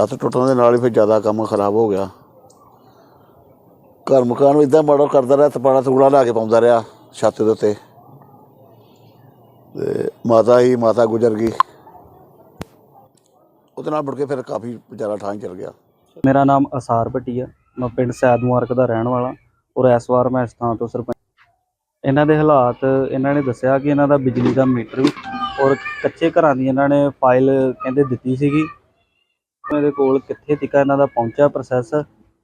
ਲੱਤ ਟੁੱਟਣ ਦੇ ਨਾਲ ਹੀ ਫਿਰ ਜ਼ਿਆਦਾ ਕੰਮ ਖਰਾਬ ਹੋ ਗਿਆ। ਘਰ ਮਕਾਨ ਨੂੰ ਇਦਾਂ ਮਾੜਾ ਕਰਦਾ ਰਿਹਾ ਤਪਾੜਾ ਤੂੜਾ ਲਾ ਕੇ ਪਾਉਂਦਾ ਰਿਹਾ ਛੱਤ ਦੇ ਉੱਤੇ। ਤੇ ਮਾਤਾ ਹੀ ਮਾਤਾ ਗੁਜ਼ਰ ਗਈ। ਉਹਦੇ ਨਾਲ ਮੁੜ ਕੇ ਫਿਰ ਕਾਫੀ ਵਿਚਾਰਾ ਠਾਂ ਚਲ ਗਿਆ। ਮੇਰਾ ਨਾਮ ਅਸਾਰ ਭੱਟੀ ਆ। ਮੈਂ ਪਿੰਡ ਸੈਦ ਮੁਬਾਰਕ ਦਾ ਰਹਿਣ ਵਾਲਾ। ਔਰ ਇਸ ਵਾਰ ਮੈਂ ਇਸ ਥਾਂ ਤੋਂ ਸਰਪੰਚ ਇਹਨਾਂ ਦੇ ਹਾਲਾਤ, ਇਹਨਾਂ ਨੇ ਦੱਸਿਆ ਕਿ ਇਹਨਾਂ ਦਾ ਬਿਜਲੀ ਦਾ ਮੀਟਰ ਔਰ ਕੱਚੇ ਘਰਾਂ ਦੀ ਇਹਨਾਂ ਨੇ ਫਾਈਲ ਕਹਿੰਦੇ ਦਿੱਤੀ ਸੀਗੀ। ਮੇਰੇ ਕੋਲ ਕਿੱਥੇ ਤੱਕ ਇਹਨਾਂ ਦਾ ਪਹੁੰਚਿਆ ਪ੍ਰੋਸੈਸ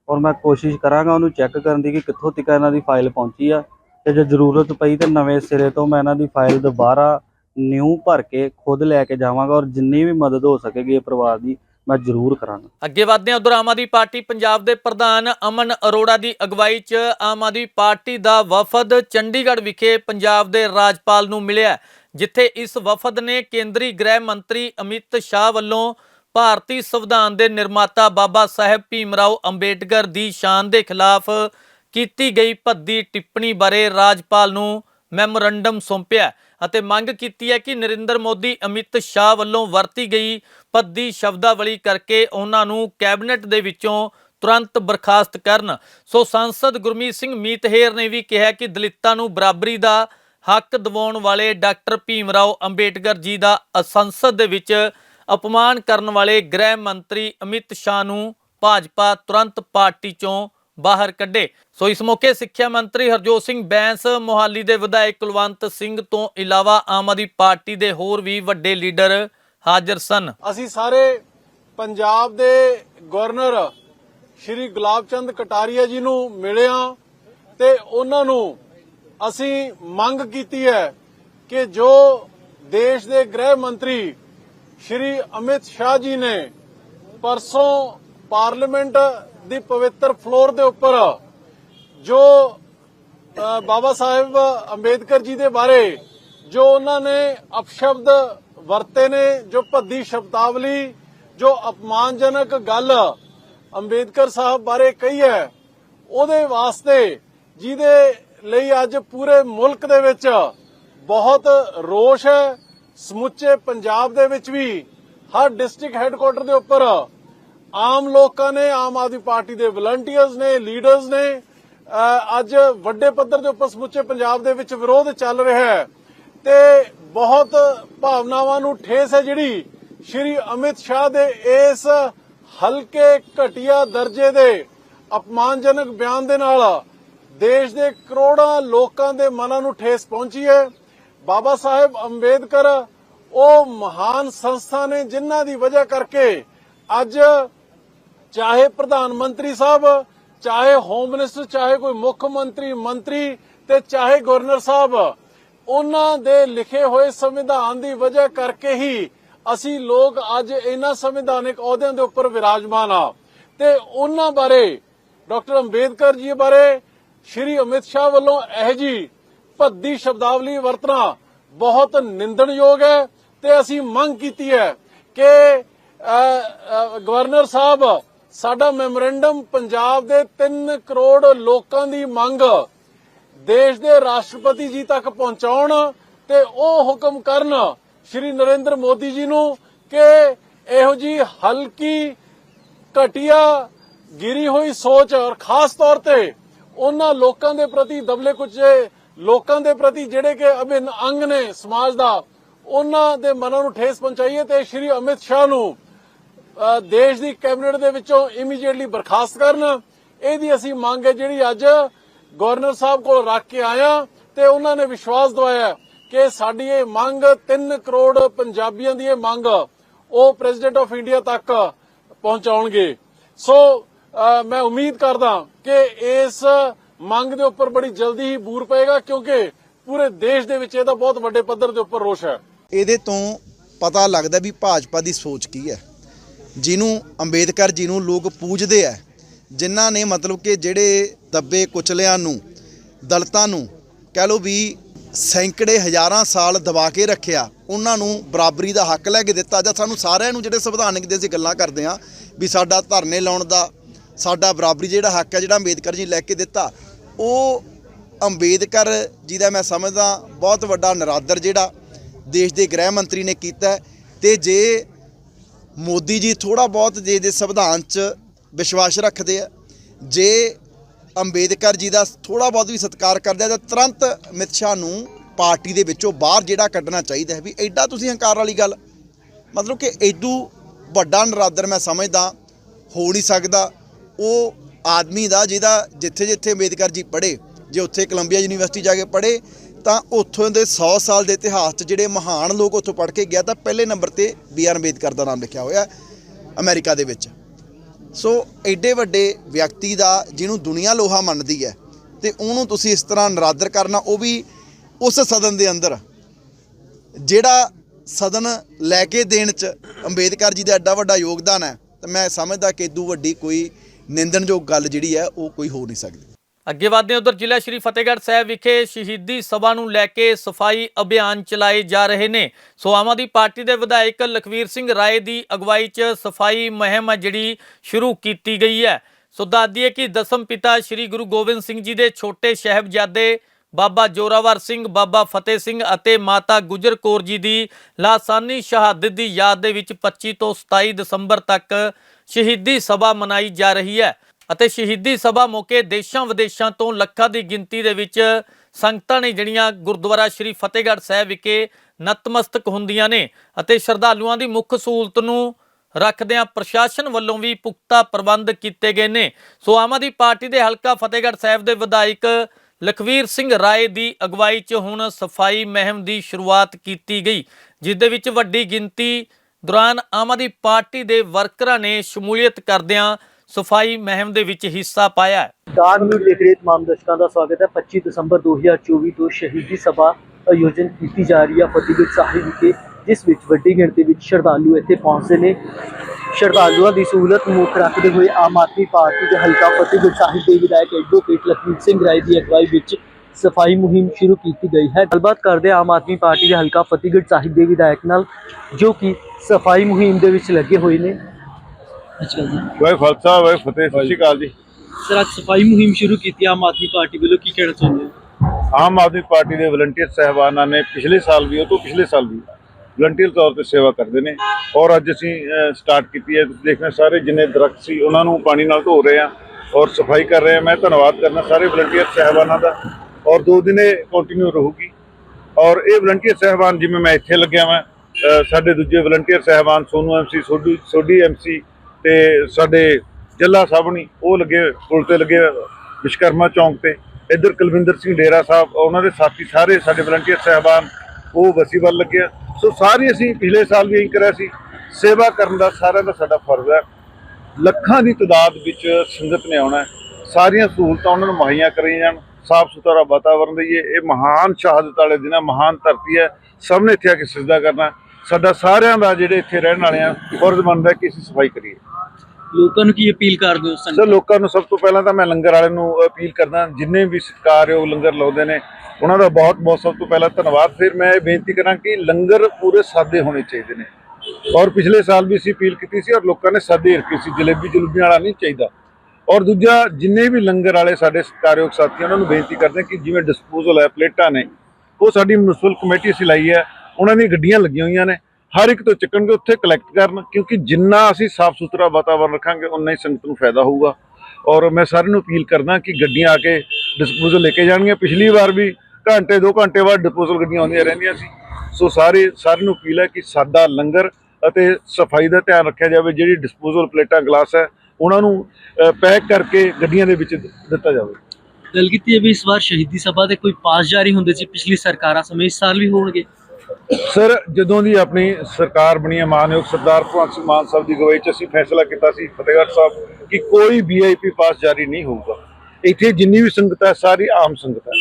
ਔਰ ਮੈਂ ਕੋਸ਼ਿਸ਼ ਕਰਾਂਗਾ ਉਹਨੂੰ ਚੈੱਕ ਕਰਨ ਦੀ ਕਿ ਕਿੱਥੋਂ ਤੱਕ ਇਹਨਾਂ ਦੀ ਫਾਈਲ ਪਹੁੰਚੀ ਆ। ਤੇ ਜੇ ਜ਼ਰੂਰਤ ਪਈ ਤੇ ਨਵੇਂ ਸਿਰੇ ਤੋਂ ਮੈਂ ਇਹਨਾਂ ਦੀ ਫਾਈਲ ਦੁਬਾਰਾ ਨਿਊ ਭਰ ਕੇ ਖੁਦ ਲੈ ਕੇ ਜਾਵਾਂਗਾ, ਔਰ ਜਿੰਨੀ ਵੀ ਮਦਦ ਹੋ ਸਕੇਗੀ ਇਹ ਪਰਿਵਾਰ ਦੀ ਮੈਂ ਜ਼ਰੂਰ ਕਰਾਂਗਾ। ਅੱਗੇ ਵਧਦੇ ਹਾਂ, ਉਧਰ ਆਮ ਆਦਮੀ ਪਾਰਟੀ ਪੰਜਾਬ ਦੇ ਪ੍ਰਧਾਨ ਅਮਨ ਅਰੋੜਾ ਦੀ ਅਗਵਾਈ 'ਚ ਆਮ ਆਦਮੀ ਪਾਰਟੀ ਦਾ ਵਫਦ ਚੰਡੀਗੜ੍ਹ ਵਿਖੇ ਪੰਜਾਬ ਦੇ ਰਾਜਪਾਲ ਨੂੰ ਮਿਲਿਆ ਜਿੱਥੇ ਇਸ ਵਫਦ ਨੇ ਕੇਂਦਰੀ ਗ੍ਰਹਿ ਮੰਤਰੀ ਅਮਿਤ ਸ਼ਾਹ ਵੱਲੋਂ ਭਾਰਤੀ ਸੰਵਿਧਾਨ ਦੇ ਨਿਰਮਾਤਾ ਬਾਬਾ ਸਾਹਿਬ ਭੀਮ ਰਾਓ ਅੰਬੇਡਕਰ ਦੀ ਸ਼ਾਨ ਦੇ ਖਿਲਾਫ ਕੀਤੀ ਗਈ ਭੱਦੀ ਟਿੱਪਣੀ ਬਾਰੇ ਰਾਜਪਾਲ ਨੂੰ ਮੈਮੋਰੰਡਮ ਸੌਂਪਿਆ ਅਤੇ ਮੰਗ ਕੀਤੀ ਹੈ ਕਿ ਨਰਿੰਦਰ ਮੋਦੀ, ਅਮਿਤ ਸ਼ਾਹ ਵੱਲੋਂ ਵਰਤੀ ਗਈ ਭੱਦੀ ਸ਼ਬਦਾਵਲੀ ਕਰਕੇ ਉਹਨਾਂ ਨੂੰ ਕੈਬਨਿਟ ਦੇ ਵਿੱਚੋਂ ਤੁਰੰਤ ਬਰਖਾਸਤ ਕਰਨ। ਸੋ ਸੰਸਦ ਗੁਰਮੀਤ ਸਿੰਘ ਮੀਤਹੇਰ ਨੇ ਵੀ ਕਿਹਾ ਕਿ ਦਲਿਤਾਂ ਨੂੰ ਬਰਾਬਰੀ ਦਾ ਹੱਕ ਦਿਵਾਉਣ ਵਾਲੇ ਡਾਕਟਰ ਭੀਮ ਰਾਓ ਅੰਬੇਡਕਰ ਜੀ ਦਾ ਅ- ਸੰਸਦ ਦੇ ਵਿੱਚ ਅਪਮਾਨ ਕਰਨ ਵਾਲੇ ਗ੍ਰਹਿ ਮੰਤਰੀ ਅਮਿਤ ਸ਼ਾਹ ਨੂੰ ਭਾਜਪਾ ਤੁਰੰਤ ਪਾਰਟੀ ਚੋਂ ਬਾਹਰ ਕੱਢੇ। ਸੋ ਇਸ ਮੌਕੇ ਸਿੱਖਿਆ ਮੰਤਰੀ ਹਰਜੋਤ ਸਿੰਘ ਬੈਂਸ, ਮੋਹਾਲੀ ਦੇ ਵਿਧਾਇਕ ਕੁਲਵੰਤ ਸਿੰਘ ਤੋਂ ਇਲਾਵਾ ਆਮ ਆਦਮੀ ਪਾਰਟੀ ਦੇ ਹੋਰ ਵੀ ਵੱਡੇ ਲੀਡਰ ਹਾਜ਼ਰ ਸਨ। ਅਸੀਂ ਸਾਰੇ ਪੰਜਾਬ ਦੇ ਗਵਰਨਰ ਸ਼੍ਰੀ ਗੁਲਾਬ ਚੰਦ ਕਟਾਰੀਆ ਜੀ ਨੂੰ ਮਿਲੇ ਹਾਂ ਤੇ ਉਹਨਾਂ ਨੂੰ ਅਸੀਂ ਮੰਗ ਕੀਤੀ ਹੈ ਕਿ ਜੋ ਦੇਸ਼ ਦੇ ਗ੍ਰਹਿ ਮੰਤਰੀ ਸ਼੍ਰੀ ਅਮਿਤ ਸ਼ਾਹ ਜੀ ਨੇ ਪਰਸੋਂ ਪਾਰਲੀਮੈਂਟ ਦੀ ਪਵਿੱਤਰ ਫਲੋਰ ਦੇ ਉੱਪਰ ਜੋ ਬਾਬਾ ਸਾਹਿਬ ਅੰਬੇਦਕਰ ਜੀ ਦੇ ਬਾਰੇ ਜੋ ਉਹਨਾਂ ਨੇ ਅਪਸ਼ਬਦ ਵਰਤੇ ਨੇ, ਜੋ ਭੱਦੀ ਸ਼ਬਦਾਵਲੀ, ਜੋ ਅਪਮਾਨਜਨਕ ਗੱਲ ਅੰਬੇਦਕਰ ਸਾਹਿਬ ਬਾਰੇ ਕਹੀ ਹੈ, ਉਹਦੇ ਵਾਸਤੇ ਜਿਹਦੇ ਲਈ ਅੱਜ ਪੂਰੇ ਮੁਲਕ ਦੇ ਵਿੱਚ ਬਹੁਤ ਰੋਸ਼ ਹੈ ਸਮੁੱਚੇ ਪੰਜਾਬ ਦੇ ਵਿੱਚ ਵੀ ਹਰ ਡਿਸਟ੍ਰਿਕਟ ਹੈੱਡਕੁਆਟਰ ਦੇ ਉੱਪਰ ਆਮ ਲੋਕਾਂ ਨੇ, ਆਮ ਆਦਮੀ ਪਾਰਟੀ ਦੇ ਵਲੰਟੀਅਰਸ ਨੇ, ਲੀਡਰਸ ਨੇ ਅੱਜ ਵੱਡੇ ਪੱਧਰ ਦੇ ਉੱਪਰ ਸਮੁੱਚੇ ਪੰਜਾਬ ਦੇ ਵਿੱਚ ਵਿਰੋਧ ਚੱਲ ਰਿਹਾ ਹੈ। ਤੇ ਬਹੁਤ ਭਾਵਨਾਵਾਂ ਨੂੰ ਠੇਸ ਹੈ ਜਿਹੜੀ ਸ਼੍ਰੀ ਅਮਿਤ ਸ਼ਾਹ ਦੇ ਇਸ ਹਲਕੇ ਘਟੀਆ ਦਰਜੇ ਦੇ ਅਪਮਾਨਜਨਕ ਬਿਆਨ ਦੇ ਨਾਲ ਦੇਸ਼ ਦੇ ਕਰੋੜਾਂ ਲੋਕਾਂ ਦੇ ਮਨਾਂ ਨੂੰ ਠੇਸ ਪਹੁੰਚੀ ਹੈ। ਬਾਬਾ ਸਾਹਿਬ ਅੰਬੇਦਕਰ ਉਹ ਮਹਾਨ ਸੰਸਥਾ ਨੇ ਜਿਨ੍ਹਾਂ ਦੀ ਵਜ੍ਹਾ ਕਰਕੇ ਅੱਜ ਚਾਹੇ ਪ੍ਰਧਾਨ ਮੰਤਰੀ ਸਾਹਿਬ, ਚਾਹੇ ਹੋਮ ਮਿਨਿਸਟਰ ਚਾਹੇ ਕੋਈ ਮੁੱਖ ਮੰਤਰੀ ਮੰਤਰੀ ਤੇ ਚਾਹੇ ਗਵਰਨਰ ਸਾਹਿਬ, ਉਹਨਾਂ ਦੇ ਲਿਖੇ ਹੋਏ ਸੰਵਿਧਾਨ ਦੀ ਵਜ੍ਹਾ ਕਰਕੇ ਹੀ ਅਸੀਂ ਲੋਕ ਅੱਜ ਇਹਨਾਂ ਸੰਵਿਧਾਨਿਕ ਅਹੁਦਿਆਂ ਦੇ ਉੱਪਰ ਵਿਰਾਜਮਾਨ ਆ। ਤੇ ਉਹਨਾਂ ਬਾਰੇ ਡਾਕਟਰ ਅੰਬੇਦਕਰ ਜੀ ਬਾਰੇ ਸ਼੍ਰੀ ਅਮਿਤ ਸ਼ਾਹ ਵੱਲੋਂ ਇਹ ਜੀ ਭੱਦੀ ਸ਼ਬਦਾਵਲੀ ਵਰਤਣਾ ਬਹੁਤ ਨਿੰਦਣਯੋਗ ਹੈ ਤੇ ਅਸੀਂ ਮੰਗ ਕੀਤੀ ਹੈ ਕਿ ਗਵਰਨਰ ਸਾਹਿਬ, ਸਾਡਾ ਮੈਮੋਰੈਂਡਮ ਪੰਜਾਬ ਦੇ 3 ਕਰੋੜ ਲੋਕਾਂ ਦੀ ਮੰਗ ਦੇਸ਼ ਦੇ ਰਾਸ਼ਟਰਪਤੀ ਜੀ ਤੱਕ ਪਹੁੰਚਾਉਣ ਤੇ ਉਹ ਹੁਕਮ ਕਰਨ ਸ਼੍ਰੀ ਨਰਿੰਦਰ ਮੋਦੀ ਜੀ ਨੂੰ ਕਿ ਇਹੋ ਜੀ ਹਲਕੀ ਘਟੀਆ ਗਿਰੀ ਹੋਈ ਸੋਚ ਔਰ ਖਾਸ ਤੌਰ ਤੇ ਉਹਨਾਂ ਲੋਕਾਂ ਦੇ ਪ੍ਰਤੀ ਦਬਲੇ ਕੁਚੇ ਲੋਕਾਂ ਦੇ ਪ੍ਰਤੀ ਜਿਹੜੇ ਕਿ ਅਭਿੰਨ ਅੰਗ ਨੇ ਸਮਾਜ ਦਾ, ਉਹਨਾਂ ਦੇ ਮਨਾਂ ਨੂੰ ਠੇਸ ਪਹੁੰਚਾਈਏ ਤੇ ਸ਼੍ਰੀ ਅਮਿਤ ਸ਼ਾਹ ਨੂੰ ਦੇਸ਼ ਦੀ ਕੈਬਨਿਟ ਦੇ ਵਿੱਚੋਂ ਇਮੀਡੀਏਟਲੀ ਬਰਖਾਸਤ ਕਰਨ। ਇਹਦੀ ਅਸੀਂ ਮੰਗ ਹੈ ਜਿਹੜੀ ਅੱਜ ਗਵਰਨਰ ਸਾਹਿਬ ਕੋਲ ਰੱਖ ਕੇ ਆਇਆ ਤੇ ਉਹਨਾਂ ਨੇ ਵਿਸ਼ਵਾਸ ਦਵਾਇਆ ਕਿ ਸਾਡੀ ਇਹ ਮੰਗ 3 ਕਰੋੜ ਪੰਜਾਬੀਆਂ ਦੀ ਇਹ ਮੰਗ, ਉਹ ਪ੍ਰੈਜ਼ੀਡੈਂਟ ਆਫ ਇੰਡੀਆ ਤੱਕ ਪਹੁੰਚਾਉਣਗੇ। ਸੋ ਮੈਂ ਉਮੀਦ ਕਰਦਾ ਕਿ ਇਸ ਮੰਗ ਦੇ ਉੱਪਰ ਬੜੀ ਜਲਦੀ ਹੀ ਬੂਰ ਪਏਗਾ ਕਿਉਂਕਿ ਪੂਰੇ ਦੇਸ਼ ਦੇ ਵਿੱਚ ਇਹਦਾ ਬਹੁਤ ਵੱਡੇ ਪੱਧਰ ਦੇ ਉੱਪਰ ਰੋਸ਼ ਹੈ। ਇਹਦੇ ਤੋਂ ਪਤਾ ਲੱਗਦਾ ਵੀ ਭਾਜਪਾ ਦੀ ਸੋਚ ਕੀ ਹੈ। ਜਿਹਨੂੰ ਅੰਬੇਦਕਰ ਜੀ ਨੂੰ ਲੋਕ ਪੂਜਦੇ ਆ, ਜਿਨ੍ਹਾਂ ਨੇ ਮਤਲਬ ਕਿ ਜਿਹੜੇ ਦੱਬੇ ਕੁਚਲਿਆਂ ਨੂੰ, ਦਲਤਾਂ ਨੂੰ, ਕਹਿ ਲਓ ਵੀ ਸੈਂਕੜੇ ਹਜ਼ਾਰਾਂ ਸਾਲ ਦਬਾ ਕੇ ਰੱਖਿਆ, ਉਹਨਾਂ ਨੂੰ ਬਰਾਬਰੀ ਦਾ ਹੱਕ ਲੈ ਕੇ ਦਿੱਤਾ ਜਾਂ ਸਾਨੂੰ ਸਾਰਿਆਂ ਨੂੰ ਜਿਹੜੇ ਸੰਵਿਧਾਨਕ ਦੇ ਅਸੀਂ ਗੱਲਾਂ ਕਰਦੇ ਆ ਵੀ ਸਾਡਾ ਧਰਨੇ ਲਾਉਣ ਦਾ ਸਾਡਾ ਬਰਾਬਰੀ ਜਿਹੜਾ ਹੱਕ ਹੈ, ਜਿਹੜਾ ਅੰਬੇਦਕਰ ਜੀ ਲੈ ਕੇ ਦਿੱਤਾ, ਉਹ ਅੰਬੇਦਕਰ ਜੀ ਦਾ ਮੈਂ ਸਮਝਦਾ ਬਹੁਤ ਵੱਡਾ ਨਰਾਦਰ ਜਿਹੜਾ ਦੇਸ਼ ਦੇ ਗ੍ਰਹਿ ਮੰਤਰੀ ਨੇ ਕੀਤਾ ਹੈ। ਤੇ ਜੇ ਮੋਦੀ ਜੀ ਥੋੜਾ ਬਹੁਤ ਜੇ ਦੇ ਸੰਵਿਧਾਨ 'ਚ ਵਿਸ਼ਵਾਸ ਰੱਖਦੇ ਆ, ਜੇ ਅੰਬੇਦਕਰ ਜੀ ਦਾ ਥੋੜਾ ਬਹੁਤ ਵੀ ਸਤਿਕਾਰ ਕਰਦੇ ਆ, ਤਾਂ ਤੁਰੰਤ ਅਮਿਤ ਸ਼ਾਹ ਨੂੰ ਪਾਰਟੀ ਦੇ ਵਿੱਚੋਂ ਬਾਹਰ ਜਿਹੜਾ ਕੱਢਣਾ ਚਾਹੀਦਾ ਹੈ ਵੀ ਐਡਾ ਤੁਸੀਂ ਹੰਕਾਰ ਵਾਲੀ ਗੱਲ। ਮਤਲਬ ਕਿ ਐਡੂ ਵੱਡਾ ਨਰਾਦਰ ਮੈਂ ਸਮਝਦਾ, ਹੋ ਨਹੀਂ ਸਕਦਾ। ਉਹ ਆਦਮੀ ਦਾ ਜਿਹਦਾ ਜਿੱਥੇ ਜਿੱਥੇ ਅੰਬੇਦਕਰ ਜੀ ਪੜ੍ਹੇ, ਜੇ ਉੱਥੇ ਕੋਲੰਬੀਆ ਯੂਨੀਵਰਸਿਟੀ ਜਾ ਕੇ ਪੜ੍ਹੇ, ਤਾਂ ਉੱਥੋਂ ਦੇ 100 ਸਾਲ ਦੇ ਇਤਿਹਾਸ 'ਚ ਜਿਹੜੇ ਮਹਾਨ ਲੋਕ ਉੱਥੋਂ ਪੜ੍ਹ ਕੇ ਗਿਆ, ਤਾਂ ਪਹਿਲੇ ਨੰਬਰ ਤੇ ਬੀ ਆਰ ਅੰਬੇਦਕਰ ਦਾ ਨਾਮ ਲਿਖਿਆ ਹੋਇਆ ਹੈ ਅਮਰੀਕਾ ਦੇ ਵਿੱਚ। ਸੋ ਐਡੇ ਵੱਡੇ ਵਿਅਕਤੀ ਦਾ ਜਿਹਨੂੰ ਦੁਨੀਆ ਲੋਹਾ ਮੰਨਦੀ ਹੈ, ਤੇ ਉਹਨੂੰ ਤੁਸੀਂ ਇਸ ਤਰ੍ਹਾਂ ਨਰਾਦਰ ਕਰਨਾ, ਉਹ ਵੀ ਉਸ ਸਦਨ ਦੇ ਅੰਦਰ। ਜਿਹੜਾ ਸਦਨ ਲੈ ਕੇ ਦੇਣ ਚ ਅੰਬੇਦਕਰ ਜੀ ਦਾ ਐਡਾ ਵੱਡਾ ਯੋਗਦਾਨ ਹੈ, ਤਾਂ ਮੈਂ ਸਮਝਦਾ ਕਿ ਇਦੂ ਵੱਡੀ ਕੋਈ ਨਿੰਦਣਯੋਗ ਗੱਲ ਜਿਹੜੀ ਹੈ, ਉਹ ਕੋਈ ਹੋ ਨਹੀਂ ਸਕਦੀ। ਅੱਗੇ ਵਧਦੇ ਹਾਂ, ਉਧਰ ਜ਼ਿਲ੍ਹਾ ਸ਼੍ਰੀ ਫਤਿਹਗੜ੍ਹ ਸਾਹਿਬ ਵਿਖੇ ਸ਼ਹੀਦੀ ਸਭਾ ਨੂੰ ਲੈ ਕੇ ਸਫ਼ਾਈ ਅਭਿਆਨ ਚਲਾਏ ਜਾ ਰਹੇ ਨੇ। ਸੋ ਆਮ ਆਦਮੀ ਪਾਰਟੀ ਦੇ ਵਿਧਾਇਕ ਲਖਵੀਰ ਸਿੰਘ ਰਾਏ ਦੀ ਅਗਵਾਈ 'ਚ ਸਫ਼ਾਈ ਮੁਹਿੰਮ ਹੈ ਜਿਹੜੀ ਸ਼ੁਰੂ ਕੀਤੀ ਗਈ ਹੈ। ਸੋ ਦੱਸ ਦਈਏ ਕਿ ਦਸਮ ਪਿਤਾ ਸ਼੍ਰੀ ਗੁਰੂ ਗੋਬਿੰਦ ਸਿੰਘ ਜੀ ਦੇ ਛੋਟੇ ਸ਼ਹਿਬਜ਼ਾਦੇ ਬਾਬਾ ਜੋਰਾਵਰ ਸਿੰਘ, ਬਾਬਾ ਫਤਿਹ ਸਿੰਘ ਅਤੇ ਮਾਤਾ ਗੁਜਰ ਕੌਰ ਜੀ ਦੀ ਲਾਸਾਨੀ ਸ਼ਹਾਦਤ ਦੀ ਯਾਦ ਦੇ ਵਿੱਚ 25 ਤੋਂ 27 ਦਸੰਬਰ ਤੱਕ ਸ਼ਹੀਦੀ ਸਭਾ ਮਨਾਈ ਜਾ ਰਹੀ ਹੈ ਅਤੇ ਸ਼ਹੀਦੀ ਸਭਾ ਮੌਕੇ ਦੇਸ਼ਾਂ ਵਿਦੇਸ਼ਾਂ ਤੋਂ ਲੱਖਾਂ ਦੀ ਗਿਣਤੀ ਦੇ ਵਿੱਚ ਸੰਗਤਾਂ ਨੇ ਜਿਹੜੀਆਂ ਗੁਰਦੁਆਰਾ ਸ਼੍ਰੀ ਫਤਿਹਗੜ੍ਹ ਸਾਹਿਬ ਵਿਖੇ ਨਤਮਸਤਕ ਹੁੰਦੀਆਂ ਨੇ ਅਤੇ ਸ਼ਰਧਾਲੂਆਂ ਦੀ ਮੁੱਖ ਸਹੂਲਤ ਨੂੰ ਰੱਖਦਿਆਂ ਪ੍ਰਸ਼ਾਸਨ ਵੱਲੋਂ ਵੀ ਪੁਖਤਾ ਪ੍ਰਬੰਧ ਕੀਤੇ ਗਏ ਨੇ। ਸੋ ਆਮ ਆਦਮੀ ਪਾਰਟੀ ਦੇ ਹਲਕਾ ਫਤਿਹਗੜ੍ਹ ਸਾਹਿਬ ਦੇ ਵਿਧਾਇਕ ਲਖਵੀਰ ਸਿੰਘ ਰਾਏ ਦੀ ਅਗਵਾਈ 'ਚ ਹੁਣ ਸਫ਼ਾਈ ਮਹਿੰਮ ਦੀ ਸ਼ੁਰੂਆਤ ਕੀਤੀ ਗਈ ਜਿਸ ਦੇ ਵਿੱਚ ਵੱਡੀ ਗਿਣਤੀ ਦੌਰਾਨ ਆਮ ਆਦਮੀ ਪਾਰਟੀ ਦੇ ਵਰਕਰਾਂ ਨੇ ਸ਼ਮੂਲੀਅਤ ਕਰਦਿਆਂ ਸਫ਼ਾਈ ਮਹਿੰਮ ਦੇ ਵਿੱਚ ਹਿੱਸਾ ਪਾਇਆ ਹੈ। ਨੂੰ ਦੇਖ ਰਹੇ ਤਮਾਮ ਦਰਸ਼ਕਾਂ ਦਾ ਸਵਾਗਤ ਹੈ। 25 ਦਸੰਬਰ 2024 ਤੋਂ ਸ਼ਹੀਦੀ ਸਭਾ ਆਯੋਜਨ ਕੀਤੀ ਜਾ ਰਹੀ ਹੈ ਫਤਿਹਗੜ੍ਹ ਸਾਹਿਬ ਵਿਖੇ, ਜਿਸ ਵਿੱਚ ਵੱਡੀ ਗਿਣਤੀ ਵਿੱਚ ਸ਼ਰਧਾਲੂ ਇੱਥੇ ਪਹੁੰਚਦੇ ਨੇ। ਸ਼ਰਧਾਲੂਆਂ ਦੀ ਸਹੂਲਤ ਮੁੱਖ ਰੱਖਦੇ ਹੋਏ ਆਮ ਆਦਮੀ ਪਾਰਟੀ ਦੇ ਹਲਕਾ ਫਤਿਹਗੜ੍ਹ ਸਾਹਿਬ ਦੇ ਵਿਧਾਇਕ ਐਡਵੋਕੇਟ ਲਖਵੀਰ ਸਿੰਘ ਰਾਏ ਦੀ ਅਗਵਾਈ ਵਿੱਚ ਸਫ਼ਾਈ ਮੁਹਿੰਮ ਸ਼ੁਰੂ ਕੀਤੀ ਗਈ ਹੈ। ਗੱਲਬਾਤ ਕਰਦੇ ਆਮ ਆਦਮੀ ਪਾਰਟੀ ਦੇ ਹਲਕਾ ਫਤਿਹਗੜ੍ਹ ਸਾਹਿਬ ਦੇ ਵਿਧਾਇਕ ਨਾਲ ਜੋ ਕਿ ਸਫ਼ਾਈ ਮੁਹਿੰਮ ਦੇ ਵਿੱਚ ਲੱਗੇ ਹੋਏ ਨੇ। ਅੱਛਾ ਜੀ। ਵਾਹਿ ਖਾਲਸਾ ਵਾਹਿ ਫਤਿਹ ਸਤਿ ਸ਼੍ਰੀ ਅਕਾਲ ਜੀ। ਸਰ ਅੱਜ ਸਫ਼ਾਈ ਮੁਹਿੰਮ ਸ਼ੁਰੂ ਕੀਤੀ ਆਮ ਆਦਮੀ ਪਾਰਟੀ ਵੱਲੋਂ ਕੀ ਕਹਿਣਾ ਚਾਹੁੰਦੇ ਹੋ? ਆਮ ਆਦਮੀ ਪਾਰਟੀ ਦੇ ਵਲੰਟੀਅਰ ਸਹਿਬਾਨਾਂ ਨੇ ਪਿਛਲੇ ਸਾਲ ਵੀ ਉਹ ਤੋਂ ਪਿਛਲੇ ਸਾਲ ਵੀ ਵਲੰਟੀਅਰ ਤੌਰ ਤੇ ਸੇਵਾ ਕਰਦੇ ਨੇ। ਔਰ ਅੱਜ ਅਸੀਂ ਸਟਾਰਟ ਕੀਤੀ ਹੈ। ਤੁਸੀਂ ਦੇਖਣਾ ਸਾਰੇ ਜਿੰਨੇ ਦਰਖਤ ਸੀ, ਉਹਨਾਂ ਨੂੰ ਪਾਣੀ ਨਾਲ ਧੋ ਰਹੇ ਆ ਔਰ ਸਫ਼ਾਈ ਕਰ ਰਹੇ ਆ ਮੈਂ ਧੰਨਵਾਦ ਕਰਨਾ ਸਾਰੇ ਵਲੰਟੀਅਰ ਸਹਿਬਾਨਾਂ ਦਾ। ਔਰ ਦੋ ਦਿਨ ਇਹ ਕੰਟੀਨਿਊ ਰਹੂਗੀ। ਔਰ ਇਹ ਵਲੰਟੀਅਰ ਸਹਿਬਾਨ ਜਿਵੇਂ ਮੈਂ ਇੱਥੇ ਲੱਗਿਆ ਵਾਂ ਸਾਡੇ ਦੂਜੇ ਵਲੰਟੀਅਰ ਸਹਿਬਾਨ ਸੋਨੂ ਐਮਸੀ ਸੋਢੀ ਸੋਢੀ ਐਮਸੀ ਤੇ ਸਾਡੇ ਜੱਲਾ ਸਾਬਣੀ ਉਹ ਲੱਗੇ ਪੁਲ ਤੇ ਲੱਗੇ ਵਿਸ਼ਕਰਮਾ ਚੌਂਕ ਤੇ। ਇੱਧਰ ਕੁਲਵਿੰਦਰ ਸਿੰਘ ਡੇਰਾ ਸਾਹਿਬ, ਉਹਨਾਂ ਦੇ ਸਾਥੀ ਸਾਰੇ ਸਾਡੇ ਵਲੰਟੀਅਰ ਸਹਿਬਾਨ, ਉਹ ਵਸੀ ਵੱਲ ਲੱਗਿਆ ਸੋ ਸਾਰੇ ਅਸੀਂ ਪਿਛਲੇ ਸਾਲ ਵੀ ਇਹੀ ਕਰਿਆ ਸੀ। ਸੇਵਾ ਕਰਨ ਦਾ ਸਾਰਿਆਂ ਦਾ ਸਾਡਾ ਫਰਜ਼ ਹੈ। ਲੱਖਾਂ ਦੀ ਤਾਦਾਦ ਵਿੱਚ ਸੰਗਤ ਨੇ ਆਉਣਾ ਸਾਰੀਆਂ ਸਹੂਲਤਾਂ ਉਹਨਾਂ ਨੂੰ ਮੁਹੱਈਆ ਕਰਾਈਆਂ ਜਾਣ। ਸਾਫ਼ ਸੁਥਰਾ ਵਾਤਾਵਰਨ ਦਈਏ ਇਹ ਮਹਾਨ ਸ਼ਹਾਦਤ ਵਾਲੇ ਦਿਨ ਹੈ। ਮਹਾਨ ਧਰਤੀ ਹੈ। ਸਭ ਨੇ ਇੱਥੇ ਆ ਕੇ ਸਜਦਾ ਕਰਨਾ ਸਾਡਾ ਸਾਰਿਆਂ ਦਾ ਜਿਹੜੇ ਇੱਥੇ ਰਹਿਣ ਵਾਲੇ ਆ, ਫਰਜ਼ ਬਣਦਾ ਕਿ ਅਸੀਂ ਸਫ਼ਾਈ ਕਰੀਏ। ਲੋਕਾਂ ਨੂੰ ਕੀ ਅਪੀਲ ਕਰਦੇ ਹੋ ਸਰ ਲੋਕਾਂ ਨੂੰ ਸਭ ਤੋਂ ਪਹਿਲਾਂ ਤਾਂ ਮੈਂ ਲੰਗਰ ਵਾਲਿਆਂ ਨੂੰ ਅਪੀਲ ਕਰਦਾ ਜਿੰਨੇ ਵੀ ਸਤਿਕਾਰਯੋਗ ਲੰਗਰ ਲਾਉਂਦੇ ਨੇ ਉਹਨਾਂ ਦਾ ਬਹੁਤ ਬਹੁਤ ਸਭ ਤੋਂ ਪਹਿਲਾਂ ਧੰਨਵਾਦ। ਫਿਰ ਮੈਂ ਇਹ ਬੇਨਤੀ ਕਰਾਂ ਕਿ ਲੰਗਰ ਪੂਰੇ ਸਾਦੇ ਹੋਣੇ ਚਾਹੀਦੇ ਨੇ। ਔਰ ਪਿਛਲੇ ਸਾਲ ਵੀ ਅਸੀਂ ਅਪੀਲ ਕੀਤੀ ਸੀ ਔਰ ਲੋਕਾਂ ਨੇ ਸਾਦੇ ਰੱਖੀ ਸੀ ਜਲੇਬੀ ਜਲੂਬੀਆਂ ਵਾਲਾ ਨਹੀਂ ਚਾਹੀਦਾ। ਔਰ ਦੂਜਾ ਜਿੰਨੇ ਵੀ ਲੰਗਰ ਵਾਲੇ ਸਾਡੇ ਸਤਿਕਾਰਯੋਗ ਸਾਥੀ ਉਹਨਾਂ ਨੂੰ ਬੇਨਤੀ ਕਰਦੇ ਕਿ ਜਿਵੇਂ ਡਿਸਪੋਜ਼ਲ ਹੈ ਪਲੇਟਾਂ ਨੇ ਉਹ ਸਾਡੀ ਮਿਊਨਿਸਪਲ ਕਮੇਟੀ ਅਸੀਂ ਲਾਈ ਹੈ ਉਹਨਾਂ ਦੀਆਂ ਗੱਡੀਆਂ ਲੱਗੀਆਂ ਹੋਈਆਂ ਨੇ ਹਰ ਇੱਕ ਤੋਂ ਚੱਕਣਗੇ ਉੱਥੇ ਕਲੈਕਟ ਕਰਨ, ਕਿਉਂਕਿ ਜਿੰਨਾ ਅਸੀਂ ਸਾਫ਼ ਸੁਥਰਾ ਵਾਤਾਵਰਨ ਰੱਖਾਂਗੇ ਉਨਾ ਹੀ ਸੰਗਤ ਨੂੰ ਫਾਇਦਾ ਹੋਊਗਾ। ਔਰ ਮੈਂ ਸਾਰਿਆਂ ਨੂੰ ਅਪੀਲ ਕਰਦਾ ਕਿ ਗੱਡੀਆਂ ਆ ਕੇ ਡਿਸਪੋਜ਼ਲ ਲੈ ਕੇ ਜਾਣਗੀਆਂ। ਪਿਛਲੀ ਵਾਰ ਵੀ ਘੰਟੇ 2 ਘੰਟੇ ਬਾਅਦ ਡਿਸਪੋਜ਼ਲ ਗੱਡੀਆਂ ਆਉਂਦੀਆਂ ਰਹਿੰਦੀਆਂ ਸੀ। ਸੋ ਸਾਰੇ, ਸਾਰਿਆਂ ਨੂੰ ਅਪੀਲ ਹੈ ਕਿ ਸਾਦਾ ਲੰਗਰ ਅਤੇ ਸਫ਼ਾਈ ਦਾ ਧਿਆਨ ਰੱਖਿਆ ਜਾਵੇ। ਜਿਹੜੀ ਡਿਸਪੋਜ਼ਲ ਪਲੇਟਾਂ, ਗਲਾਸ ਹੈ, ਉਹਨਾਂ ਨੂੰ ਪੈਕ ਕਰਕੇ ਗੱਡੀਆਂ ਦੇ ਵਿੱਚ ਦਿੱਤਾ ਜਾਵੇ। ਗੱਲ ਕੀਤੀ ਹੈ ਵੀ ਇਸ ਵਾਰ ਸ਼ਹੀਦੀ ਸਭਾ ਦੇ ਕੋਈ ਪਾਸ ਜਾਰੀ ਹੁੰਦੇ ਸੀ। ਪਿਛਲੀ ਸਰਕਾਰਾਂ ਸਮੇਂ ਇਸ ਸਾਲ ਵੀ ਹੋਣਗੇ। ਸਰ, ਜਦੋਂ ਦੀ ਆਪਣੀ ਸਰਕਾਰ ਬਣੀ ਹੈ ਮਾਨਯੋਗ ਸਰਦਾਰ ਭਗਵੰਤ ਸਿੰਘ ਮਾਨ ਸਾਹਿਬ ਦੀ ਅਗਵਾਈ 'ਚ ਅਸੀਂ ਫੈਸਲਾ ਕੀਤਾ ਸੀ ਫਤਿਹਗੜ੍ਹ ਸਾਹਿਬ ਕਿ ਕੋਈ ਵੀਆਈਪੀ ਪਾਸ ਜਾਰੀ ਨਹੀਂ ਹੋਊਗਾ। ਇੱਥੇ ਜਿੰਨੀ ਵੀ ਸੰਗਤ ਹੈ, ਸਾਰੀ ਆਮ ਸੰਗਤ ਹੈ।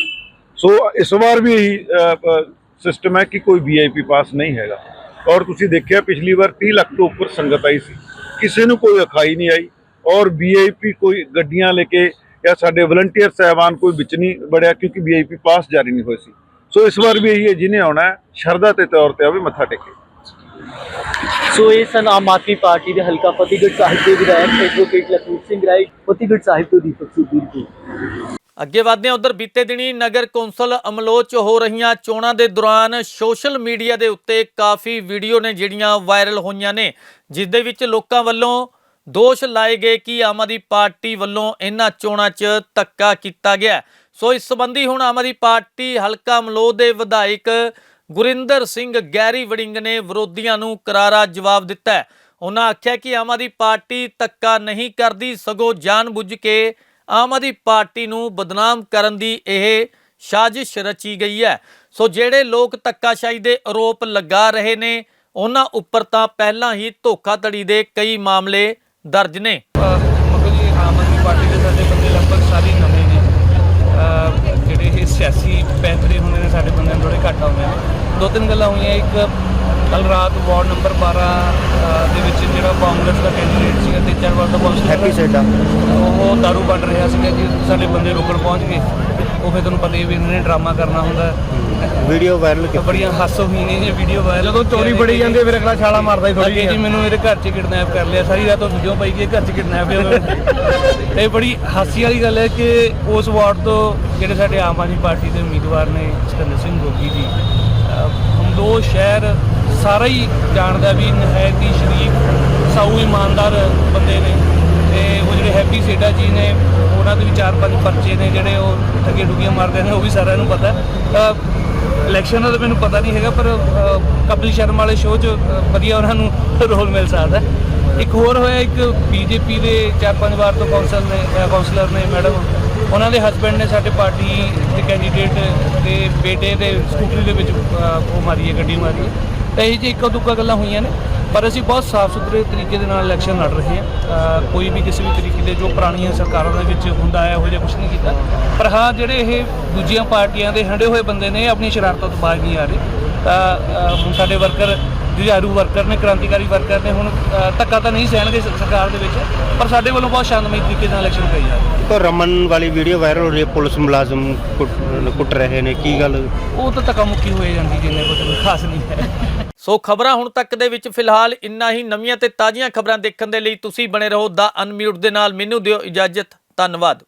ਸੋ, ਇਸ ਵਾਰ ਵੀ ਇਹੀ ਸਿਸਟਮ ਹੈ ਕਿ ਕੋਈ ਵੀਆਈਪੀ ਪਾਸ ਨਹੀਂ ਹੈਗਾ। ਔਰ ਤੁਸੀਂ ਦੇਖਿਆ, ਪਿਛਲੀ ਵਾਰ 30 ਲੱਖ ਤੋਂ ਉੱਪਰ ਸੰਗਤ ਆਈ ਸੀ। ਕਿਸੇ ਨੂੰ ਕੋਈ ਅਖਾਈ ਨਹੀਂ ਆਈ। ਔਰ ਵੀਆਈਪੀ ਕੋਈ ਗੱਡੀਆਂ ਲੈ ਕੇ ਜਾਂ ਸਾਡੇ ਵਲੰਟੀਅਰ ਸਹਿਬਾਨ ਕੋਈ ਵਿੱਚ ਨਹੀਂ ਬੜਿਆ ਕਿਉਂਕਿ ਵੀਆਈਪੀ ਪਾਸ ਜਾਰੀ ਨਹੀਂ ਹੋਏ ਸੀ। ਸੋ ਇਸ ਵਾਰ ਵੀ ਇਹੀ ਹੈ ਜਿਹਨੇ ਆਉਣਾ ਹੈ ਸ਼ਰਧਾ ਦੇ ਤੌਰ ਤੇ ਆਵੇ ਮੱਥਾ ਟੇਕੇ। ਸੋ ਇਹ ਸਨ ਆਮ ਆਦਮੀ ਪਾਰਟੀ ਦੇ ਹਲਕਾ ਫਤਿਹਗੜ੍ਹ ਸਾਹਿਬ ਦੇ ਵਿਧਾਇਕ ਐਡਵੋਕੇਟ ਲਖਵੀਰ ਸਿੰਘ ਰਾਏ ਫਤਿਹਗੜ੍ਹ ਸਾਹਿਬ ਤੋਂ ਦੀਪਕ ਸੁਧੀਰ ਜੀ। ਅੱਗੇ ਵਧਦੇ ਹਾਂ ਉਧਰ ਬੀਤੇ ਦਿਨੀ ਨਗਰ ਕੌਂਸਲ ਅਮਲੋਹ 'ਚ ਹੋ ਰਹੀਆਂ ਚੋਣਾਂ ਦੇ ਦੌਰਾਨ ਸੋਸ਼ਲ ਮੀਡੀਆ ਦੇ ਉੱਤੇ ਕਾਫੀ ਵੀਡੀਓ ਨੇ ਜਿਹੜੀਆਂ ਵਾਇਰਲ ਹੋਈਆਂ ਨੇ ਜਿਸ ਦੇ ਵਿੱਚ ਲੋਕਾਂ ਵੱਲੋਂ ਦੋਸ਼ ਲਾਏ ਗਏ ਕਿ ਆਮ ਆਦਮੀ ਪਾਰਟੀ ਵੱਲੋਂ ਇਹਨਾਂ ਚੋਣਾਂ 'ਚ ਧੱਕਾ ਕੀਤਾ ਗਿਆ ਸੋ ਇਸ ਸੰਬੰਧੀ ਹੁਣ ਆਮ ਆਦਮੀ ਪਾਰਟੀ ਹਲਕਾ ਅਮਲੋਹ ਦੇ ਵਿਧਾਇਕ ਗੁਰਿੰਦਰ ਸਿੰਘ ਗੈਰੀ ਵੜਿੰਗ ਨੇ ਵਿਰੋਧੀਆਂ ਨੂੰ ਕਰਾਰਾ ਜਵਾਬ ਦਿੱਤਾ ਉਹਨਾਂ ਆਖਿਆ ਕਿ ਆਮ ਆਦਮੀ ਪਾਰਟੀ ਧੱਕਾ ਨਹੀਂ ਕਰਦੀ, ਸਗੋਂ ਜਾਣਬੁੱਝ ਕੇ ਆਮ ਆਦਮੀ ਪਾਰਟੀ ਨੂੰ ਬਦਨਾਮ ਕਰਨ ਦੀ ਇਹ ਸਾਜ਼ਿਸ਼ ਰਚੀ ਗਈ ਹੈ। ਸੋ ਜਿਹੜੇ ਲੋਕ ਧੱਕਾਸ਼ਾਹੀ ਦੇ ਆਰੋਪ ਲਗਾ ਰਹੇ ਨੇ, ਉਹਨਾਂ ਉੱਪਰ ਤਾਂ ਪਹਿਲਾਂ ਹੀ ਧੋਖਾਧੜੀ ਦੇ ਕਈ ਮਾਮਲੇ ਦਰਜ ਨੇ। ਮਤਲਬ ਜੀ ਆਮ ਆਦਮੀ ਪਾਰਟੀ ਦੇ ਸਾਡੇ ਬੰਦੇ ਲਗਭਗ ਸਾਰੇ ਨਵੇਂ ਨੇ। ਅਹ ਜਿਹੜੇ ਇਹ ਸਿਆਸੀ ਪੈਂਤਰੇ ਹੁੰਦੇ ਨੇ ਸਾਡੇ ਬੰਦੇ ਥੋੜੇ ਘੱਟ ਆਉਂਦੇ ਨੇ। ਦੋ ਤਿੰਨ ਗੱਲਾਂ ਹੋਈਆਂ ਇੱਕ ਕੱਲ ਰਾਤ ਵਾਰਡ ਨੰਬਰ 12 ਅਹ ਦੇ ਵਿੱਚ ਜਿਹੜਾ ਕਾਂਗਰਸ ਦਾ ਕੈਂਡੀਡੇਟ ਸੀਗਾ ਤੇ ਚਾਰ ਵਾਰ ਦਾ ਕਾਉਂਸਲਰ ਹੈਪੀ ਸੇਡਾ। ਉਹ ਦਾਰੂ ਵੱਢ ਰਿਹਾ ਸੀਗਾ ਜੀ ਸਾਡੇ ਬੰਦੇ ਰੋਕਣ ਪਹੁੰਚ ਗਏ। ਉਹ ਫਿਰ ਤੁਹਾਨੂੰ ਪਤਾ ਹੀ ਹੈ ਵੀ ਇਹਨਾਂ ਨੇ ਡਰਾਮਾ ਕਰਨਾ ਹੁੰਦਾ ਵੀਡੀਓ ਵਾਇਰਲ ਕੀਤੀ। ਬੜੀਆਂ ਹਾਸੋ ਹੋਈ ਨੇ ਇਹ ਵੀਡੀਓ ਵਾਇਰਲ ਜਦੋਂ ਚੋਰੀ ਬੜੀ ਜਾਂਦੀ ਫਿਰ ਅਗਲਾ ਛਾਲਾ ਮਾਰਦਾ ਹੀ ਥੋੜੀ ਜੀ ਮੈਨੂੰ ਮੇਰੇ ਘਰ 'ਚ ਕਿਡਨੈਪ ਕਰ ਲਿਆ ਸਾਰੀ ਰਾਤ ਉਹ ਵੀਡੀਓ ਪਾਈ ਗਈ ਘਰ 'ਚ ਕਿਡਨੈਪ ਹੋ ਇਹ ਬੜੀ ਹਾਸੀ ਵਾਲੀ ਗੱਲ ਹੈ ਕਿ ਉਸ ਵਾਰਡ ਤੋਂ ਜਿਹੜੇ ਸਾਡੇ ਆਮ ਆਦਮੀ ਪਾਰਟੀ ਦੇ ਉਮੀਦਵਾਰ ਨੇ ਸਿਕੰਦਰ ਸਿੰਘ ਗੋਗੀ ਜੀ ਹਮਦੋ ਸ਼ਹਿਰ ਸਾਰਾ ਹੀ ਜਾਣਦਾ ਵੀ ਨਹਾਇਤ ਹੀ ਸ਼ਰੀਫ ਸਾਊ ਇਮਾਨਦਾਰ ਬੰਦੇ ਨੇ। ਤੇ ਉਹ ਜਿਹੜੇ ਹੈਪੀ ਸੇਡਾ ਜੀ ਨੇ, ਉਹਨਾਂ ਦੇ ਵੀ ਚਾਰ ਪੰਜ ਪਰਚੇ ਨੇ ਜਿਹੜੇ ਉਹ ਠੱਗੇ ਠੁੱਗੀਆਂ ਮਾਰਦੇ ਨੇ, ਉਹ ਵੀ ਸਾਰਿਆਂ ਨੂੰ ਪਤਾ ਇਲੈਕਸ਼ਨ ਦਾ ਮੈਨੂੰ ਪਤਾ ਨਹੀਂ ਹੈਗਾ, ਪਰ ਕਪਿਲ ਸ਼ਰਮਾ ਵਾਲੇ ਸ਼ੋਅ 'ਚ ਵਧੀਆ ਉਹਨਾਂ ਨੂੰ ਰੋਲ ਮਿਲ ਸਕਦਾ ਇੱਕ ਹੋਰ ਹੋਇਆ, ਇੱਕ ਬੀਜੇਪੀ ਦੇ ਚਾਰ ਪੰਜ ਵਾਰ ਤੋਂ ਕੌਂਸਲ ਨੇ ਕੌਂਸਲਰ ਨੇ, ਮੈਡਮ ਉਹਨਾਂ ਦੇ ਹਸਬੰਡ ਨੇ ਸਾਡੇ ਪਾਰਟੀ ਦੇ ਕੈਂਡੀਡੇਟ ਦੇ ਬੇਟੇ ਦੇ ਸਕੂਟਰੀ ਦੇ ਵਿੱਚ ਅ, ਉਹ ਮਾਰੀ ਹੈ ਗੱਡੀ ਮਾਰੀ ਹੈ। ਤਾਂ ਇਹ ਜੀ ਇੱਕੋ ਦੁੱਕਾ ਗੱਲਾਂ ਹੋਈਆਂ ਨੇ। ਪਰ ਅਸੀਂ ਬਹੁਤ ਸਾਫ਼ ਸੁਥਰੇ ਤਰੀਕੇ ਦੇ ਨਾਲ ਇਲੈਕਸ਼ਨ ਲੜ ਰਹੇ ਹਾਂ। ਅ, ਕੋਈ ਵੀ ਕਿਸੇ ਵੀ ਤਰੀਕੇ ਦੇ ਜੋ ਪੁਰਾਣੀਆਂ ਸਰਕਾਰਾਂ ਦੇ ਵਿੱਚ ਹੁੰਦਾ ਹੈ ਇਹੋ ਜਿਹਾ ਕੁਝ ਨਹੀਂ ਕੀਤਾ। ਪਰ ਹਾਂ ਜਿਹੜੇ ਇਹ ਦੂਜੀਆਂ ਪਾਰਟੀਆਂ ਦੇ ਹੰਡੇ ਹੋਏ ਬੰਦੇ ਨੇ ਇਹ ਆਪਣੀ ਸ਼ਰਾਰਤਾਂ ਤੋਂ ਬਾਜ਼ ਨਹੀਂ ਆ ਰਹੇ। ਤਾਂ ਅ, ਹੁਣ ਸਾਡੇ ਵਰਕਰ ਜੁਝਾਰੂ ਵਰਕਰ ਨੇ ਕ੍ਰਾਂਤੀਕਾਰੀ ਵਰਕਰ ਨੇ ਹੁਣ ਅ, ਧੱਕਾ ਤਾਂ ਨਹੀਂ ਸਹਿਣਗੇ ਸ- ਸਰਕਾਰ ਦੇ ਵਿੱਚ ਪਰ ਸਾਡੇ ਵੱਲੋਂ ਬਹੁਤ ਸ਼ਾਂਤਮਈ ਤਰੀਕੇ ਨਾਲ ਇਲੈਕਸ਼ਨ ਕਰੀ ਜਾ ਰਹੀ ਹੈ। ਤਾਂ ਰਮਨ ਵਾਲੀ ਵੀਡੀਓ ਵਾਇਰਲ ਹੋ ਰਹੀ ਹੈ ਪੁਲਿਸ ਮੁਲਾਜ਼ਮ ਕੁੱਟ ਕੁੱਟ ਰਹੇ ਨੇ ਕੀ ਗੱਲ? ਉਹ ਤਾਂ ਧੱਕਾ ਮੁੱਕੀ ਹੋਏ ਜਾਂਦੀ ਜਿੰਨੇ ਕੋਈ ਖਾਸ ਨਹੀਂ ਹੈ। ਸੋ ਖਬਰਾਂ ਹੁਣ ਤੱਕ ਦੇ ਵਿੱਚ ਫਿਲਹਾਲ ਇੰਨਾ ਹੀ। ਨਵੀਆਂ ਤੇ ਤਾਜ਼ੀਆਂ ਖਬਰਾਂ ਦੇਖਣ ਦੇ ਲਈ ਤੁਸੀਂ ਬਣੇ ਰਹੋ ਦਾ ਅਨਮਿਊਟ ਦੇ ਨਾਲ। ਮੈਨੂੰ ਦਿਓ ਇਜਾਜ਼ਤ। ਧੰਨਵਾਦ।